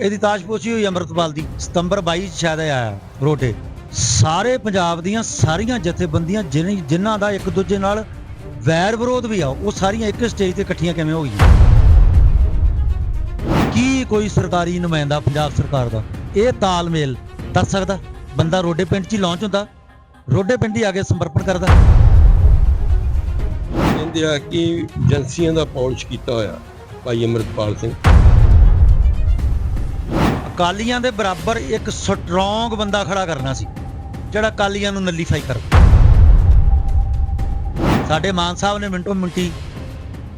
ਇਹਦੀ ਤਾਸ਼ਪੋਸ਼ੀ ਹੋਈ ਅੰਮ੍ਰਿਤਪਾਲ ਦੀ। ਸਤੰਬਰ 22 ਚ ਸ਼ਾਇਦ ਆਇਆ ਰੋਡੇ ਸਾਰੇ ਪੰਜਾਬ ਦੀਆਂ ਸਾਰੀਆਂ ਜਥੇਬੰਦੀਆਂ ਜਿਨ੍ਹਾਂ ਦਾ ਇੱਕ ਦੂਜੇ ਨਾਲ ਵੈਰ ਵਿਰੋਧ ਵੀ ਆ, ਉਹ ਸਾਰੀਆਂ ਇੱਕ ਸਟੇਜ ਤੇ ਇਕੱਠੀਆਂ ਕਿਵੇਂ ਹੋ ਗਈਆਂ? ਕੀ ਕੋਈ ਸਰਕਾਰੀ ਨੁਮਾਇੰਦਾ ਪੰਜਾਬ ਸਰਕਾਰ ਦਾ? ਇਹ ਤਾਲਮੇਲ ਦੱਸ ਸਕਦਾ? ਬੰਦਾ ਰੋਡੇ ਪਿੰਡ 'ਚ ਹੀ ਲਾਂਚ ਹੁੰਦਾ, ਰੋਡੇ ਪਿੰਡ ਹੀ ਆ ਕੇ ਸਮਰਪਣ ਕਰਦਾ। ਕਹਿੰਦੇ ਆ ਕਿ ਏਜੰਸੀਆਂ ਦਾ ਪਾਲਿਸ਼ ਕੀਤਾ ਹੋਇਆ ਭਾਈ ਅਮਰਤਪਾਲ ਸਿੰਘ। ਅਕਾਲੀਆਂ ਦੇ ਬਰਾਬਰ ਇੱਕ ਸਟਰੋਂਗ ਬੰਦਾ ਖੜਾ ਕਰਨਾ ਸੀ, ਜਿਹੜਾ ਅਕਾਲੀਆਂ ਨੂੰ ਨਲੀਫਾਈ ਕਰ। ਸਾਡੇ ਮਾਨ ਸਾਹਿਬ ਨੇ ਮਿੰਟੋ ਮਿੰਟੀ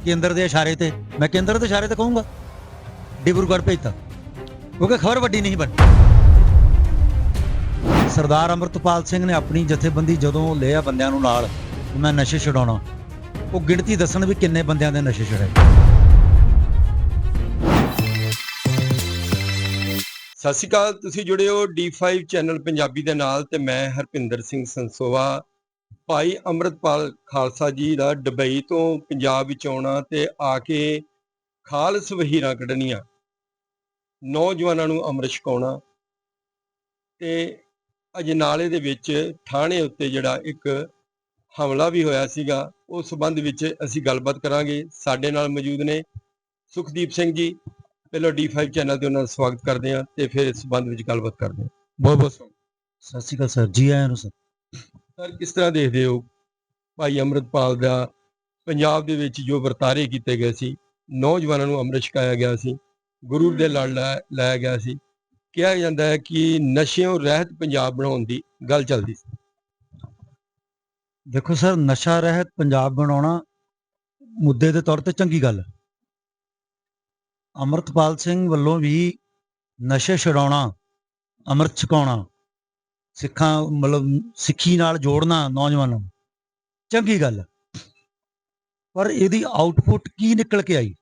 ਕੇਂਦਰ ਦੇ ਇਸ਼ਾਰੇ ਤੇ, ਮੈਂ ਕੇਂਦਰ ਦੇ ਇਸ਼ਾਰੇ ਤੇ ਕਹੂੰਗਾ ਡਿਬਰੂਗੜ੍ਹ ਭੇਜਤਾ, ਕਿਉਂਕਿ ਖਬਰ ਵੱਡੀ ਨਹੀਂ ਬਣੀ। ਸਰਦਾਰ ਅਮਰਤਪਾਲ ਸਿੰਘ ਨੇ ਆਪਣੀ ਜਥੇਬੰਦੀ ਜਦੋਂ ਲਿਆ ਬੰਦਿਆਂ ਨੂੰ ਨਾਲ, ਮੈਂ ਨਸ਼ੇ ਛਡਾਉਣਾ, ਉਹ ਗਿਣਤੀ ਦੱਸਣ ਵੀ ਕਿੰਨੇ ਬੰਦਿਆਂ ਦੇ ਨਸ਼ੇ ਛਡਾਏ। ਸਤਿ ਸ਼੍ਰੀ ਅਕਾਲ, ਤੁਸੀਂ ਜੁੜੇ ਹੋ D5 ਚੈਨਲ ਪੰਜਾਬੀ ਦੇ ਨਾਲ ਤੇ ਮੈਂ ਹਰਪਿੰਦਰ ਸਿੰਘ ਸੰਸੋਵਾ। ਭਾਈ ਅਮਰਤਪਾਲ ਖਾਲਸਾ ਜੀ ਦਾ ਦੁਬਈ ਤੋਂ ਪੰਜਾਬ ਵਿੱਚ ਆਉਣਾ ਤੇ ਆ ਕੇ ਖਾਲਸ ਵਹੀਰਾਂ ਕੱਢਣੀਆਂ। ਨੌਜਵਾਨਾਂ ਨੂੰ ਅੰਮ੍ਰਿਤ ਛਕਾਉਣਾ ਤੇ ਅਜਨਾਲੇ ਦੇ ਵਿੱਚ ਥਾਣੇ ਉੱਤੇ ਜਿਹੜਾ ਇੱਕ ਹਮਲਾ ਵੀ ਹੋਇਆ ਸੀਗਾ, ਉਸ ਸੰਬੰਧ ਵਿੱਚ ਅਸੀਂ ਗੱਲਬਾਤ ਕਰਾਂਗੇ। ਸਾਡੇ ਨਾਲ ਮੌਜੂਦ ਨੇ ਸੁਖਦੀਪ ਸਿੰਘ ਜੀ। ਪਹਿਲਾਂ D5 ਚੈਨਲ ਤੇ ਉਹਨਾਂ ਦਾ ਸਵਾਗਤ ਕਰਦੇ ਹਾਂ ਤੇ ਫਿਰ ਇਸ ਸੰਬੰਧ ਵਿੱਚ ਗੱਲਬਾਤ ਕਰਦੇ ਹਾਂ। ਬਹੁਤ ਬਹੁਤ ਸਵਾਗਤ। ਸਤਿ ਸ਼੍ਰੀ ਅਕਾਲ ਸਰ ਜੀ ਆਇਆਂ ਨੂੰ ਸਰ। ਸਰ ਕਿਸ ਤਰ੍ਹਾਂ ਦੇਖਦੇ ਹੋ ਭਾਈ ਅੰਮ੍ਰਿਤਪਾਲ ਦਾ ਪੰਜਾਬ ਦੇ ਵਿੱਚ ਜੋ ਵਰਤਾਰੇ ਕੀਤੇ ਗਏ ਸੀ ਨੌਜਵਾਨਾਂ ਨੂੰ ਅੰਮ੍ਰਿਤ ਛਕਾਇਆ ਗਿਆ ਸੀ ਗੁਰੂ ਦੇ ਲੜ ਲਾਇਆ ਗਿਆ ਸੀ ਕਿਹਾ ਜਾਂਦਾ ਹੈ ਕਿ ਨਸ਼ਿਆਂ ਰਹਿਤ ਪੰਜਾਬ ਬਣਾਉਣ ਦੀ ਗੱਲ ਚੱਲਦੀ ਸੀ। ਦੇਖੋ ਸਰ ਨਸ਼ਾ ਰਹਿਤ ਪੰਜਾਬ ਬਣਾਉਣਾ ਮੁੱਦੇ ਦੇ ਤੌਰ ਤੇ ਚੰਗੀ ਗੱਲ ਹੈ। ਅਮਰਤਪਾਲ ਸਿੰਘ ਵੱਲੋਂ ਵੀ ਨਸ਼ੇ ਛਡਾਉਣਾ, ਅੰਮ੍ਰਿਤ ਛਕਾਉਣਾ, ਸਿੱਖਾਂ ਮਤਲਬ ਸਿੱਖੀ ਨਾਲ ਜੋੜਨਾ ਨੌਜਵਾਨਾਂ ਨੂੰ। ਚੰਗੀ ਗੱਲ। ਪਰ ਇਹਦੀ ਆਊਟਪੁੱਟ ਕੀ ਨਿਕਲ ਕੇ ਆਈ?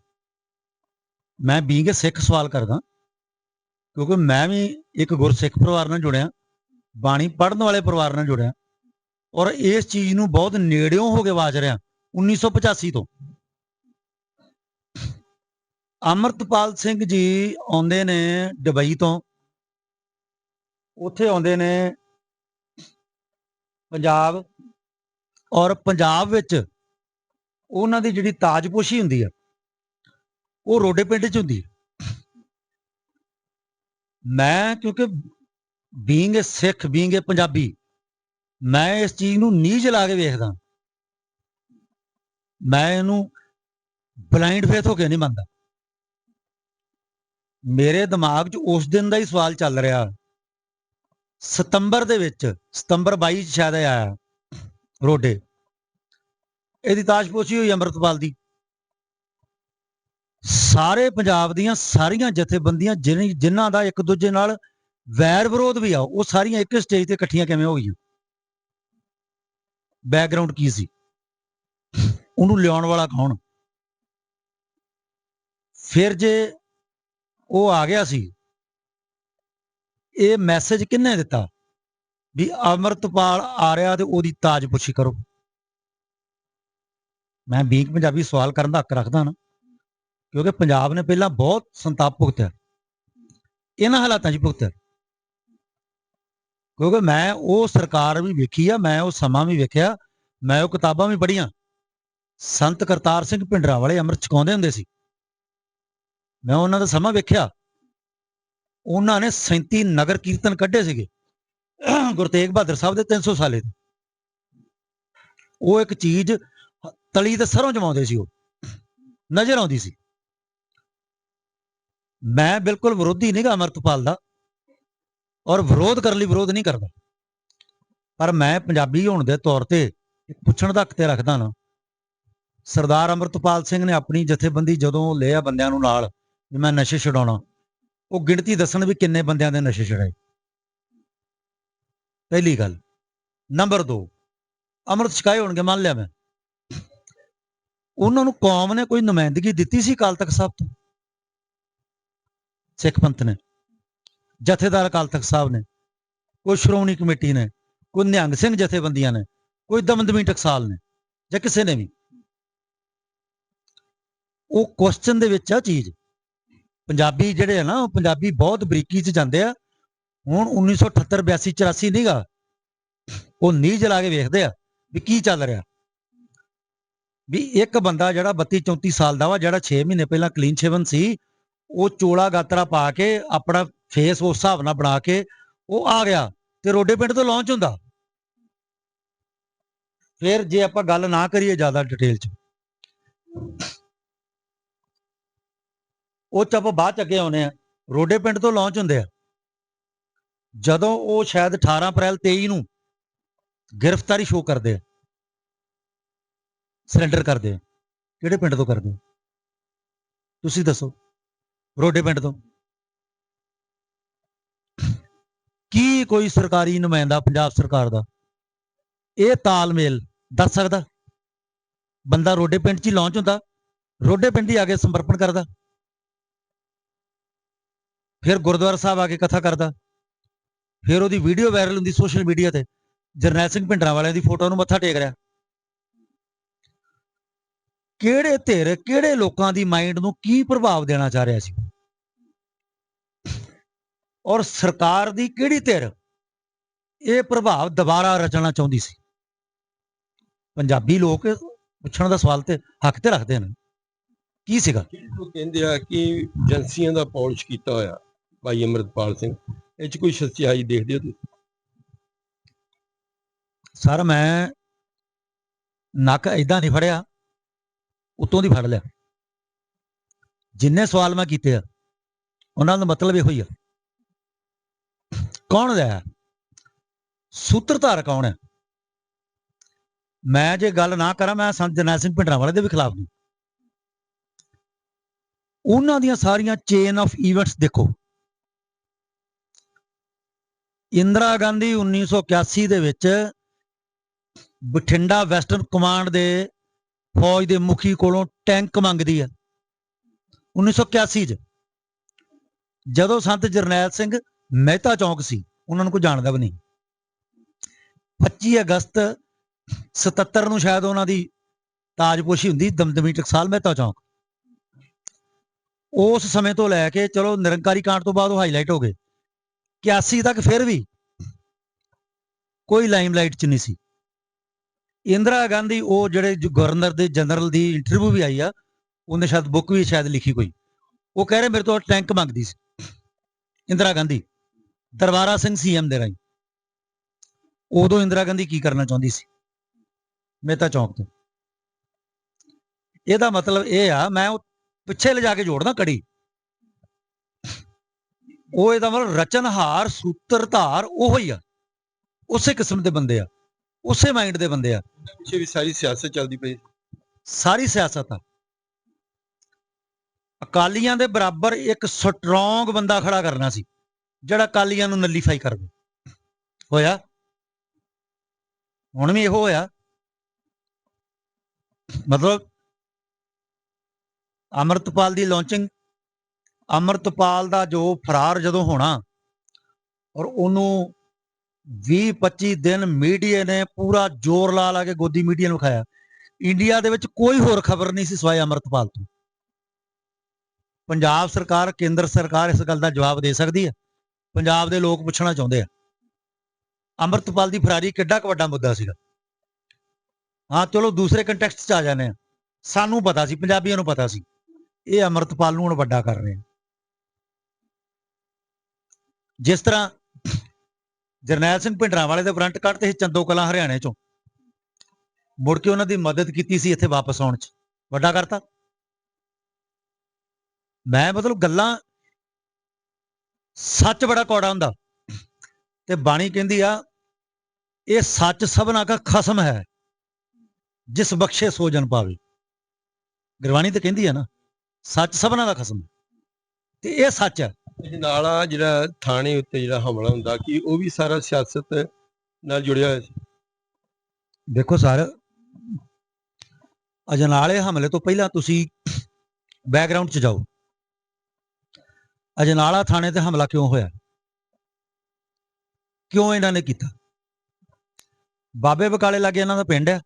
ਮੈਂ ਬੀਂਗ ਸਿੱਖ ਸਵਾਲ ਕਰਦਾ, ਕਿਉਂਕਿ ਮੈਂ ਵੀ ਇੱਕ ਗੁਰਸਿੱਖ ਪਰਿਵਾਰ ਨਾਲ ਜੁੜਿਆ, ਬਾਣੀ ਪੜ੍ਹਨ ਵਾਲੇ ਪਰਿਵਾਰ ਨਾਲ ਜੁੜਿਆ, ਔਰ ਇਸ ਚੀਜ਼ ਨੂੰ ਬਹੁਤ ਨੇੜਿਓਂ ਹੋ ਕੇ ਵਾਚ ਰਿਹਾ 1985 ਤੋਂ। ਅਮਰਤਪਾਲ ਸਿੰਘ ਜੀ ਆਉਂਦੇ ਨੇ ਦੁਬਈ ਤੋਂ। ਉੱਥੇ ਆਉਂਦੇ ਨੇ ਪੰਜਾਬ ਔਰ ਪੰਜਾਬ ਵਿੱਚ ਉਹਨਾਂ ਦੀ ਜਿਹੜੀ ਤਾਜਪੋਸ਼ੀ ਹੁੰਦੀ ਆ, ਉਹ ਰੋਡੇ ਪਿੰਡ 'ਚ ਹੁੰਦੀ ਹੈ ਮੈਂ ਕਿਉਂਕਿ being a Sikh being a Punjabi, ਮੈਂ ਇਸ ਚੀਜ਼ ਨੂੰ ਨੀਝ ਲਾ ਕੇ ਵੇਖਦਾ। ਮੈਂ ਇਹਨੂੰ ਬਲਾਈਂਡ ਫੇਥ ਹੋ ਕੇ ਨਹੀਂ ਮੰਨਦਾ। ਮੇਰੇ ਦਿਮਾਗ 'ਚ ਉਸ ਦਿਨ ਦਾ ਹੀ ਸਵਾਲ ਚੱਲ ਰਿਹਾ। ਸਤੰਬਰ ਦੇ ਵਿੱਚ, ਸਤੰਬਰ 22 ਚ ਸ਼ਾਇਦ ਇਹ ਆਇਆ, ਰੋਡੇ। ਇਹਦੀ ਤਾਸ਼ਪੋਸ਼ੀ ਹੋਈ ਅੰਮ੍ਰਿਤਪਾਲ ਦੀ। ਸਾਰੇ ਪੰਜਾਬ ਦੀਆਂ ਸਾਰੀਆਂ ਜਥੇਬੰਦੀਆਂ ਜਿਨ੍ਹਾਂ ਜਿਨ੍ਹਾਂ ਦਾ ਇੱਕ ਦੂਜੇ ਨਾਲ ਵੈਰ ਵਿਰੋਧ ਵੀ ਆ, ਉਹ ਸਾਰੀਆਂ ਇੱਕ ਸਟੇਜ ਤੇ ਇਕੱਠੀਆਂ ਕਿਵੇਂ ਹੋ ਗਈਆਂ? ਬੈਕਗ੍ਰਾਉਂਡ ਕੀ ਸੀ? ਉਹਨੂੰ ਲਿਆਉਣ ਵਾਲਾ ਕੌਣ? ਫਿਰ ਜੇ ਉਹ ਆ ਗਿਆ ਸੀ। ਇਹ ਮੈਸੇਜ ਕਿੰਨੇ ਦਿੱਤਾ? ਵੀ ਅਮਰਤਪਾਲ ਆ ਰਿਹਾ ਤੇ ਉਹਦੀ ਤਾਜਪੁੱਛੀ ਕਰੋ। ਮੈਂ ਬੀਕ ਪੰਜਾਬੀ ਸਵਾਲ ਕਰਨ ਦਾ ਹੱਕ ਰੱਖਦਾ ਨਾ, ਕਿਉਂਕਿ ਪੰਜਾਬ ਨੇ ਪਹਿਲਾਂ ਬਹੁਤ ਸੰਤਾਪ ਭੁਗਤਿਆ ਇਹਨਾਂ ਹਾਲਾਤਾਂ 'ਚ ਭੁਗਤਿਆ ਕਿਉਂਕਿ ਮੈਂ ਉਹ ਸਰਕਾਰ ਵੀ ਵੇਖੀ ਆ, ਮੈਂ ਉਹ ਸਮਾਂ ਵੀ ਵੇਖਿਆ, ਮੈਂ ਉਹ ਕਿਤਾਬਾਂ ਵੀ ਪੜ੍ਹੀਆਂ। ਸੰਤ ਕਰਤਾਰ ਸਿੰਘ ਭਿੰਡਰਾਂ ਵਾਲੇ ਅੰਮ੍ਰਿਤ ਛਕਾਉਂਦੇ ਹੁੰਦੇ ਸੀ। ਮੈਂ ਉਹਨਾਂ ਦਾ ਸਮਾਂ ਵੇਖਿਆ। ਉਹਨਾਂ ਨੇ 37 ਨਗਰ ਕੀਰਤਨ ਕੱਢੇ ਸੀਗੇ। ਗੁਰੂ ਤੇਗ ਬਹਾਦਰ ਸਾਹਿਬ ਦੇ 300 ਸਾਲੇ ਦੇ। ਉਹ ਇੱਕ ਚੀਜ਼ ਤਲੀ ਤੇ ਸਰੋਂ ਜਮਾਉਂਦੇ ਸੀ ਉਹ। ਨਜ਼ਰ ਆਉਂਦੀ ਸੀ। ਮੈਂ ਬਿਲਕੁਲ ਵਿਰੋਧੀ ਨਹੀਂਗਾ ਅਮਰਤਪਾਲ ਦਾ ਔਰ ਵਿਰੋਧ ਕਰਨ ਲਈ ਵਿਰੋਧ ਨਹੀਂ ਕਰਦਾ। ਪਰ ਮੈਂ ਪੰਜਾਬੀ ਹੋਣ ਦੇ ਤੌਰ ਤੇ ਪੁੱਛਣ ਦਾ ਹੱਕ ਤੇ ਰੱਖਦਾ ਨਾ। ਸਰਦਾਰ ਅਮਰਤਪਾਲ ਸਿੰਘ ਨੇ ਆਪਣੀ ਜਥੇਬੰਦੀ ਜਦੋਂ ਲਿਆ ਬੰਦਿਆਂ ਨੂੰ ਨਾਲ ਵੀ ਮੈਂ ਨਸ਼ੇ ਛਡਾਉਣਾ। ਉਹ ਗਿਣਤੀ ਦੱਸਣ ਵੀ ਕਿੰਨੇ ਬੰਦਿਆਂ ਦੇ ਨਸ਼ੇ ਛਡਾਏ। ਪਹਿਲੀ ਗੱਲ। ਨੰਬਰ 2 ਅੰਮ੍ਰਿਤ ਛਕਾਏ ਹੋਣਗੇ, ਮੰਨ ਲਿਆ ਮੈਂ। ਉਹਨਾਂ ਨੂੰ ਕੌਮ ਨੇ ਕੋਈ ਨੁਮਾਇੰਦਗੀ ਦਿੱਤੀ ਸੀ ਅਕਾਲ ਤਖਤ ਸਾਹਿਬ ਤੋਂ? ਸਿੱਖ ਪੰਥ ਨੇ। ਜਥੇਦਾਰ ਅਕਾਲ ਤਖਤ ਸਾਹਿਬ ਨੇ। ਕੋਈ ਸ਼੍ਰੋਮਣੀ ਕਮੇਟੀ ਨੇ। ਕੋਈ ਨਿਹੰਗ ਸਿੰਘ ਜਥੇਬੰਦੀਆਂ ਨੇ। ਕੋਈ ਦਮਦਮੀ ਟਕਸਾਲ ਨੇ। ਜਾਂ ਕਿਸੇ ਨੇ ਵੀ। ਉਹ ਕੁਐਸਚਨ ਦੇ ਵਿੱਚ ਆ ਚੀਜ਼। ਪੰਜਾਬੀ ਜਿਹੜੇ ਆ ਨਾ, ਉਹ ਪੰਜਾਬੀ ਬਹੁਤ ਬਰੀਕੀ 'ਚ ਜਾਂਦੇ ਆ। ਹੁਣ 1978 82 84 ਨਹੀਂਗਾ ਉਹ ਨੀਂਹ ਲਾ ਕੇ ਵੇਖਦੇ ਆ ਵੀ ਕੀ ਚੱਲ ਰਿਹਾ। ਵੀ ਇੱਕ ਬੰਦਾ ਜਿਹੜਾ 32 34 ਸਾਲ ਦਾ ਵਾ, ਜਿਹੜਾ 6 ਮਹੀਨੇ ਪਹਿਲਾਂ ਕਲੀਨ ਸ਼ੇਵਨ ਸੀ, ਉਹ ਚੋਲਾ ਗਾਤਰਾ ਪਾ ਕੇ, ਆਪਣਾ ਫੇਸ ਉਸ ਹਿਸਾਬ ਨਾਲ ਬਣਾ ਕੇ, ਉਹ ਆ ਗਿਆ ਤੇ ਰੋਡੇ ਪਿੰਡ ਤੋਂ ਲਾਂਚ ਹੁੰਦਾ। ਫਿਰ ਜੇ ਆਪਾਂ ਗੱਲ ਨਾ ਕਰੀਏ ਜ਼ਿਆਦਾ ਡਿਟੇਲ ਚ ਉਹ ਚ ਆਪਾਂ ਬਾਅਦ ਚ ਅੱਗੇ ਆਉਨੇ ਆ ਰੋਡੇ ਪਿੰਡ ਤੋਂ ਲਾਂਚ ਹੁੰਦੇ ਆ। ਜਦੋਂ ਉਹ ਸ਼ਾਇਦ 18 ਅਪ੍ਰੈਲ 23 ਨੂੰ ਗ੍ਰਿਫਤਾਰੀ ਸ਼ੋਅ ਕਰਦੇ ਆ। ਸਰੈਂਡਰ ਕਰਦੇ ਆ। ਕਿਹੜੇ ਪਿੰਡ ਤੋਂ ਕਰਦੇ ਆ? ਤੁਸੀਂ ਦੱਸੋ। ਰੋਡੇ ਪਿੰਡ ਤੋਂ। ਕੀ ਕੋਈ ਸਰਕਾਰੀ ਨੁਮਾਇੰਦਾ ਪੰਜਾਬ ਸਰਕਾਰ ਦਾ? ਇਹ ਤਾਲਮੇਲ ਦੱਸ ਸਕਦਾ? ਬੰਦਾ ਰੋਡੇ ਪਿੰਡ 'ਚ ਹੀ ਲਾਂਚ ਹੁੰਦਾ। ਰੋਡੇ ਪਿੰਡ ਹੀ ਆ ਕੇ ਸਮਰਪਣ ਕਰਦਾ। ਫਿਰ ਗੁਰਦੁਆਰਾ ਸਾਹਿਬ ਆ ਕੇ ਕਥਾ ਕਰਦਾ। ਫਿਰ ਉਹਦੀ ਵੀਡੀਓ ਵਾਇਰਲ ਹੁੰਦੀ ਸੋਸ਼ਲ ਮੀਡੀਆ ਤੇ। ਜਰਨੈਲ ਸਿੰਘ ਭਿੰਡਰਾਂ ਵਾਲਿਆਂ ਦੀ ਫੋਟੋ ਨੂੰ ਮੱਥਾ ਟੇਕ ਰਿਹਾ। ਕਿਹੜੇ ਧਿਰ, ਕਿਹੜੇ ਲੋਕਾਂ ਦੀ ਮਾਈਂਡ ਨੂੰ ਕੀ ਪ੍ਰਭਾਵ ਦੇਣਾ ਚਾਹ ਰਿਹਾ ਸੀ? ਔਰ ਸਰਕਾਰ ਦੀ ਕਿਹੜੀ ਧਿਰ ਇਹ ਪ੍ਰਭਾਵ ਦੁਬਾਰਾ ਰਚਣਾ ਚਾਹੁੰਦੀ ਸੀ? ਪੰਜਾਬੀ ਲੋਕ ਪੁੱਛਣ ਦਾ ਸਵਾਲ ਤੇ ਹੱਕ ਤੇ ਰੱਖਦੇ ਨੇ ਕੀ ਸੀਗਾ? ਕਹਿੰਦੇ ਆ ਕਿ ਏਜੰਸੀਆਂ ਦਾ ਪਾਲਿਸ਼ ਕੀਤਾ ਹੋਇਆ। ਭਾਈ ਅਮਰਤਪਾਲ ਸਿੰਘ, ਇਹ ਚ ਕੋਈ ਸੱਚਾਈ ਦੇਖਦੇ ਹੋ ਤੁਸੀਂ? ਸਰ, ਮੈਂ ਨੱਕ ਇਦਾਂ ਨਹੀਂ ਫੜਿਆ, ਉਤੋਂ ਦੀ ਫੜ ਲਿਆ। ਜਿੰਨੇ ਸਵਾਲ ਮੈਂ ਕੀਤੇ ਆ, ਉਹਨਾਂ ਦਾ ਮਤਲਬ ਇਹੋ ਹੀ ਆ। ਕੌਣ ਹੈ ਸੂਤਰਧਾਰ ਕੌਣ ਹੈ ਮੈਂ ਜੇ ਗੱਲ ਨਾ ਕਰਾਂ, ਮੈਂ ਸੰਤ ਜਰਨੈਲ ਸਿੰਘ ਭਿੰਡਰਾਂ ਵਾਲੇ ਦੇ ਵੀ ਖਿਲਾਫ ਨਹੀਂ। ਉਹਨਾਂ ਦੀਆਂ ਸਾਰੀਆਂ ਚੇਨ ਆਫ ਇਵੈਂਟਸ ਦੇਖੋ। ਇੰਦਰਾ ਗਾਂਧੀ 1981 ਦੇ ਵਿੱਚ ਬਠਿੰਡਾ ਵੈਸਟਰਨ ਕਮਾਂਡ ਦੇ ਫੌਜ ਦੇ ਮੁਖੀ ਕੋਲੋਂ ਟੈਂਕ ਮੰਗਦੀ ਹੈ। 1981 ਚ ਜਦੋਂ ਸੰਤ ਜਰਨੈਲ ਸਿੰਘ ਮਹਿਤਾ ਚੌਂਕ ਸੀ, ਉਹਨਾਂ ਨੂੰ ਕੋਈ ਜਾਣਦਾ ਵੀ ਨਹੀਂ। 25 ਅਗਸਤ 77 ਨੂੰ ਸ਼ਾਇਦ ਉਹਨਾਂ ਦੀ ਤਾਜਪੋਸ਼ੀ ਹੁੰਦੀ, ਦਮਦਮੀ ਟਕਸਾਲ ਮਹਿਤਾ ਚੌਂਕ। ਉਸ ਸਮੇਂ ਤੋਂ ਲੈ ਕੇ, ਚਲੋ ਨਿਰੰਕਾਰੀ ਕਾਂਡ ਤੋਂ ਬਾਅਦ ਉਹ ਹਾਈਲਾਈਟ ਹੋ ਗਏ। 81 ਤੱਕ ਫਿਰ ਵੀ ਕੋਈ ਲਾਈਮਲਾਈਟ ਚ ਨਹੀਂ ਸੀ। ਇੰਦਰਾ ਗਾਂਧੀ, ਉਹ ਜਿਹੜੇ ਗਵਰਨਰ ਦੇ ਜਨਰਲ ਦੀ ਇੰਟਰਵਿਊ ਵੀ ਆਈ ਆ, ਉਹਨੇ ਸ਼ਾਇਦ ਬੁੱਕ ਵੀ ਸ਼ਾਇਦ ਲਿਖੀ ਕੋਈ। ਉਹ ਕਹਿ ਰਹੇ ਮੇਰੇ ਤੋਂ ਟੈਂਕ ਮੰਗਦੀ ਸੀ। ਇੰਦਰਾ ਗਾਂਧੀ, ਦਰਬਾਰਾ ਸਿੰਘ ਸੀਐਮ ਦੇ ਰਾਈ ਉਦੋਂ ਇੰਦਰਾ ਗਾਂਧੀ ਕੀ ਕਰਨਾ ਚਾਹੁੰਦੀ ਸੀ? ਮੇਤਾ ਚੌਂਕ ਤੋਂ। ਇਹਦਾ ਮਤਲਬ ਇਹ ਆ, ਮੈਂ ਉਹ ਪਿੱਛੇ ਲਿਜਾ ਕੇ ਜੋੜਦਾ ਕੜੀ। ਉਹ ਇਹਦਾ ਮਤਲਬ ਰਚਨਹਾਰ ਸੂਤਰਧਾਰ ਉਹੋ ਹੀ ਆ। ਉਸੇ ਕਿਸਮ ਦੇ ਬੰਦੇ ਆ। ਉਸੇ ਮਾਈਂਡ ਦੇ ਬੰਦੇ ਆ। ਪਿੱਛੇ ਵੀ ਸਾਰੀ ਸਿਆਸਤ ਚੱਲਦੀ ਪਈ। ਸਾਰੀ ਸਿਆਸਤ ਆ। ਅਕਾਲੀਆਂ ਦੇ ਬਰਾਬਰ ਇੱਕ ਸਟਰੋਂਗ ਬੰਦਾ ਖੜਾ ਕਰਨਾ ਸੀ ਜਿਹੜਾ ਅਕਾਲੀਆਂ ਨੂੰ ਨੱਲੀਫਾਈ ਕਰਵੇ ਹੋਇਆ? ਹੁਣ ਵੀ ਇਹੋ ਹੋਇਆ। ਮਤਲਬ ਅਮਰਤਪਾਲ ਦੀ ਲਾਂਚਿੰਗ ਅਮਰਤਪਾਲ ਦਾ ਜੋ ਫਰਾਰ ਜਦੋਂ ਹੋਣਾ ਔਰ ਉਹਨੂੰ 20 25 ਦਿਨ ਮੀਡੀਆ ਨੇ ਪੂਰਾ ਜ਼ੋਰ ਲਾ ਲਾ ਕੇ ਗੋਦੀ ਮੀਡੀਆ ਨੂੰ ਖਾਇਆ ਇੰਡੀਆ ਦੇ ਵਿੱਚ ਕੋਈ ਹੋਰ ਖਬਰ ਨਹੀਂ ਸੀ ਸਿਵਾਏ ਅਮਰਤਪਾਲ ਤੋਂ। ਪੰਜਾਬ ਸਰਕਾਰ, ਕੇਂਦਰ ਸਰਕਾਰ ਇਸ ਗੱਲ ਦਾ ਜਵਾਬ ਦੇ ਸਕਦੀ ਹੈ। ਪੰਜਾਬ ਦੇ ਲੋਕ ਪੁੱਛਣਾ ਚਾਹੁੰਦੇ ਆ। ਅਮਰਤਪਾਲ ਦੀ ਫਰਾਰੀ ਕਿੱਡਾ ਕੁ ਵੱਡਾ ਮੁੱਦਾ ਸੀਗਾ। ਹਾਂ, ਚਲੋ ਦੂਸਰੇ ਕੰਟੈਕਸਟ 'ਚ ਆ ਜਾਂਦੇ ਆ ਸਾਨੂੰ ਪਤਾ ਸੀ, ਪੰਜਾਬੀਆਂ ਨੂੰ ਪਤਾ ਸੀ। ਇਹ ਅਮਰਤਪਾਲ ਨੂੰ ਹੁਣ ਵੱਡਾ ਕਰ ਰਹੇ ਆ। ਜਿਸ ਤਰ੍ਹਾਂ ਜਰਨੈਲ ਸਿੰਘ ਭਿੰਡਰਾਂ ਵਾਲੇ ਦੇ ਫਰੰਟ ਕੱਢਤੇ ਸੀ ਚੰਦੋ ਕਲਾਂ ਹਰਿਆਣੇ ਚੋਂ। ਮੁੜ ਕੇ ਉਹਨਾਂ ਦੀ ਮਦਦ ਕੀਤੀ ਸੀ ਇੱਥੇ ਵਾਪਸ ਆਉਣ 'ਚ। ਵੱਡਾ ਕਰਤਾ। ਮੈਂ ਮਤਲਬ ਗੱਲਾਂ ਸੱਚ ਬੜਾ ਕੌੜਾ ਹੁੰਦਾ। ਤੇ ਬਾਣੀ ਕਹਿੰਦੀ ਆ, ਇਹ ਸੱਚ ਸਭਨਾ ਦਾ ਖਸਮ ਹੈ, ਜਿਸ ਬਖਸ਼ੇ ਸੋ ਜਨ ਪਾਵੇ। ਗੁਰਬਾਣੀ ਤਾਂ ਕਹਿੰਦੀ ਆ ਨਾ, ਸੱਚ ਸਭਨਾ ਦਾ ਖਸਮ ਹੈ। ਤੇ ਇਹ ਸੱਚ ਹੈ। ਅਜਨਾਲਾ ਜਿਹੜਾ ਥਾਣੇ ਉੱਤੇ ਜਿਹੜਾ ਹਮਲਾ ਹੁੰਦਾ, ਕਿ ਉਹ ਵੀ ਸਾਰਾ ਸਿਆਸਤ ਨਾਲ ਜੁੜਿਆ ਹੋਇਆ ਸੀ? ਦੇਖੋ ਸਰ ਅਜਨਾਲੇ ਹਮਲੇ ਤੋਂ ਪਹਿਲਾਂ ਤੁਸੀਂ ਬੈਕਗ੍ਰਾਉਂਡ 'ਚ ਜਾਓ। ਅਜਨਾਲਾ ਥਾਣੇ ਤੇ ਹਮਲਾ ਕਿਉਂ ਹੋਇਆ? ਕਿਉਂ ਇਹਨਾਂ ਨੇ ਕੀਤਾ? ਬਾਬੇ ਬਕਾਲੇ ਲਾਗੇ ਇਹਨਾਂ ਦਾ ਪਿੰਡ ਹੈ,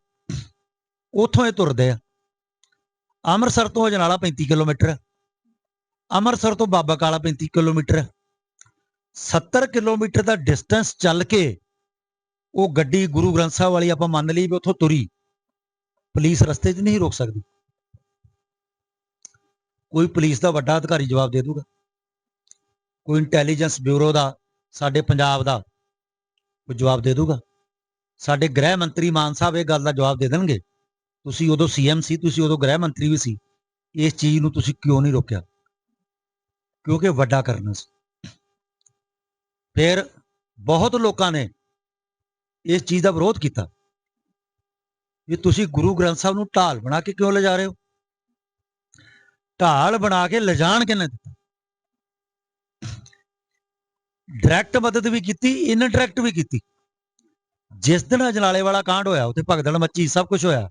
ਉੱਥੋਂ ਇਹ ਤੁਰਦੇ ਆ। ਅੰਮ੍ਰਿਤਸਰ ਤੋਂ ਅਜਨਾਲਾ 35 ਕਿਲੋਮੀਟਰ ਹੈ। ਅੰਮ੍ਰਿਤਸਰ ਤੋਂ ਬਾਬਾ ਕਾਲਾ 35 ਕਿਲੋਮੀਟਰ। ਹੈ 70 ਕਿਲੋਮੀਟਰ ਦਾ ਡਿਸਟੈਂਸ ਚੱਲ ਕੇ ਉਹ ਗੱਡੀ ਗੁਰੂ ਗ੍ਰੰਥ ਸਾਹਿਬ ਵਾਲੀ ਆਪਾਂ ਮੰਨ ਲਈ ਵੀ ਉੱਥੋਂ ਤੁਰੀ। ਪੁਲਿਸ ਰਸਤੇ 'ਚ ਨਹੀਂ ਰੋਕ ਸਕਦੀ। ਕੋਈ ਪੁਲਿਸ ਦਾ ਵੱਡਾ ਅਧਿਕਾਰੀ ਜਵਾਬ ਦੇ ਦੂਗਾ। ਕੋਈ ਇੰਟੈਲੀਜੈਂਸ ਬਿਊਰੋ ਦਾ, ਸਾਡੇ ਪੰਜਾਬ ਦਾ ਕੋਈ ਜਵਾਬ ਦੇ ਦੂਗਾ। ਸਾਡੇ ਗ੍ਰਹਿ ਮੰਤਰੀ ਮਾਨ ਸਾਹਿਬ ਇਹ ਗੱਲ ਦਾ ਜਵਾਬ ਦੇ ਦੇਣਗੇ। ਤੁਸੀਂ ਉਦੋਂ ਸੀਐਮ ਸੀ, ਤੁਸੀਂ ਉਦੋਂ ਗ੍ਰਹਿ ਮੰਤਰੀ ਵੀ ਸੀ। ਇਸ ਚੀਜ਼ ਨੂੰ ਤੁਸੀਂ ਕਿਉਂ ਨਹੀਂ ਰੋਕਿਆ? ਕਿਉਂਕਿ ਵੱਡਾ ਕਰਨਾ ਸੀ। ਫਿਰ ਬਹੁਤ ਲੋਕਾਂ ਨੇ ਇਸ ਚੀਜ਼ ਦਾ ਵਿਰੋਧ ਕੀਤਾ ਵੀ ਤੁਸੀਂ ਗੁਰੂ ਗ੍ਰੰਥ ਸਾਹਿਬ ਨੂੰ ਢਾਲ ਬਣਾ ਕੇ ਕਿਉਂ ਲਿਜਾ ਰਹੇ ਹੋ? ਢਾਲ ਬਣਾ ਕੇ ਲਿਜਾਣ ਕਿਨੇ ਦਿੱਤਾ? ਡਾਇਰੈਕਟ ਮਦਦ ਵੀ ਕੀਤੀ ਇਨਡਾਇਰੈਕਟ ਵੀ ਕੀਤੀ। ਜਿਸ ਦਿਨ ਅਜਨਾਲੇ ਵਾਲਾ ਕਾਂਡ ਹੋਇਆ, ਉੱਥੇ ਭਗਦੜ ਮੱਚੀ ਸਭ ਕੁਝ ਹੋਇਆ।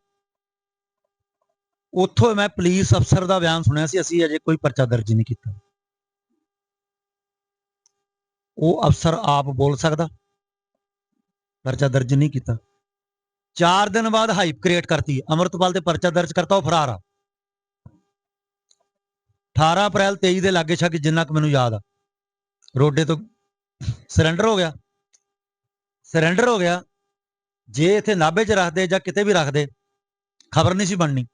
ਉੱਥੋਂ ਮੈਂ ਪੁਲਿਸ ਅਫਸਰ ਦਾ ਬਿਆਨ ਸੁਣਿਆ ਸੀ, ਅਸੀਂ ਅਜੇ ਕੋਈ ਪਰਚਾ ਦਰਜ ਨਹੀਂ ਕੀਤਾ। ਉਹ ਅਫਸਰ ਆਪ ਬੋਲ ਸਕਦਾ। ਪਰਚਾ ਦਰਜ ਨਹੀਂ ਕੀਤਾ। 4 ਦਿਨ ਬਾਅਦ ਹਾਈਪ ਕ੍ਰੀਏਟ ਕਰਤੀ। ਅਮਰਤਪਾਲ ਤੇ ਪਰਚਾ ਦਰਜ ਕਰਤਾ, ਉਹ ਫਰਾਰ ਆ। 18 ਅਪ੍ਰੈਲ 23 ਦੇ ਲਾਗੇ ਛਾਗੇ ਜਿੰਨਾ ਕੁ ਮੈਨੂੰ ਯਾਦ ਆ। ਰੋਡੇ ਤੋਂ ਸਰੈਂਡਰ ਹੋ ਗਿਆ। ਸਰੈਂਡਰ ਹੋ ਗਿਆ। ਜੇ ਇੱਥੇ ਨਾਭੇ 'ਚ ਰੱਖਦੇ ਜਾਂ ਕਿਤੇ ਵੀ ਰੱਖਦੇ, ਖਬਰ ਨਹੀਂ ਸੀ ਬਣਨੀ।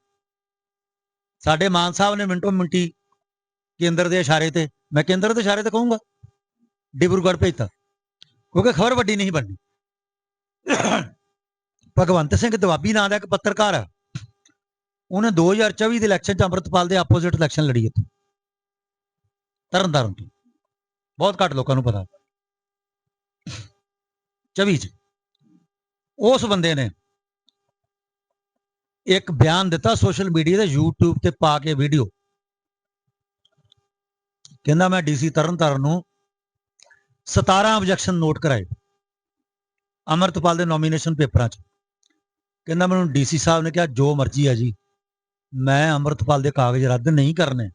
ਸਾਡੇ ਮਾਨ ਸਾਹਿਬ ਨੇ ਮਿੰਟੋ ਮਿੰਟੀ ਕੇਂਦਰ ਦੇ ਇਸ਼ਾਰੇ ਤੇ, ਮੈਂ ਕੇਂਦਰ ਦੇ ਇਸ਼ਾਰੇ ਤੇ ਕਹੂੰਗਾ। ਡਿਬਰੂਗੜ੍ਹ ਭੇਜਤਾ, ਕਿਉਂਕਿ ਖਬਰ ਵੱਡੀ ਨਹੀਂ ਬਣਨੀ ਭਗਵੰਤ ਸਿੰਘ ਦਵਾਬੀ ਨਾਂ ਦਾ ਇੱਕ ਪੱਤਰਕਾਰ ਹੈ ਉਹਨੇ 2024 ਦੇ ਇਲੈਕਸ਼ਨ 'ਚ ਅੰਮ੍ਰਿਤਪਾਲ ਦੇ ਆਪੋਜ਼ਿਟ ਇਲੈਕਸ਼ਨ ਲੜੀ ਇੱਥੇ ਤਰਨਤਾਰਨ ਤੋਂ। ਬਹੁਤ ਘੱਟ ਲੋਕਾਂ ਨੂੰ ਪਤਾ। 24 'ਚ ਉਸ ਬੰਦੇ ਨੇ ਇੱਕ ਬਿਆਨ ਦਿੱਤਾ ਸੋਸ਼ਲ ਮੀਡੀਆ ਤੇ YouTube ਤੇ ਪਾ ਕੇ ਵੀਡੀਓ ਕਹਿੰਦਾ ਮੈਂ ਡੀਸੀ ਤਰਨਤਾਰਨ ਨੂੰ 17 ਆਬਜੈਕਸ਼ਨ ਨੋਟ ਕਰਾਏ। ਅਮਰਤਪਾਲ ਦੇ ਨੋਮੀਨੇਸ਼ਨ ਪੇਪਰਾਂ 'ਚ। ਕਹਿੰਦਾ ਮੈਨੂੰ ਡੀਸੀ ਸਾਹਿਬ ਨੇ ਕਿਹਾ, ਜੋ ਮਰਜ਼ੀ ਹੈ ਜੀ, ਮੈਂ ਅਮਰਤਪਾਲ ਦੇ ਕਾਗਜ਼ ਰੱਦ ਨਹੀਂ ਕਰਨੇ।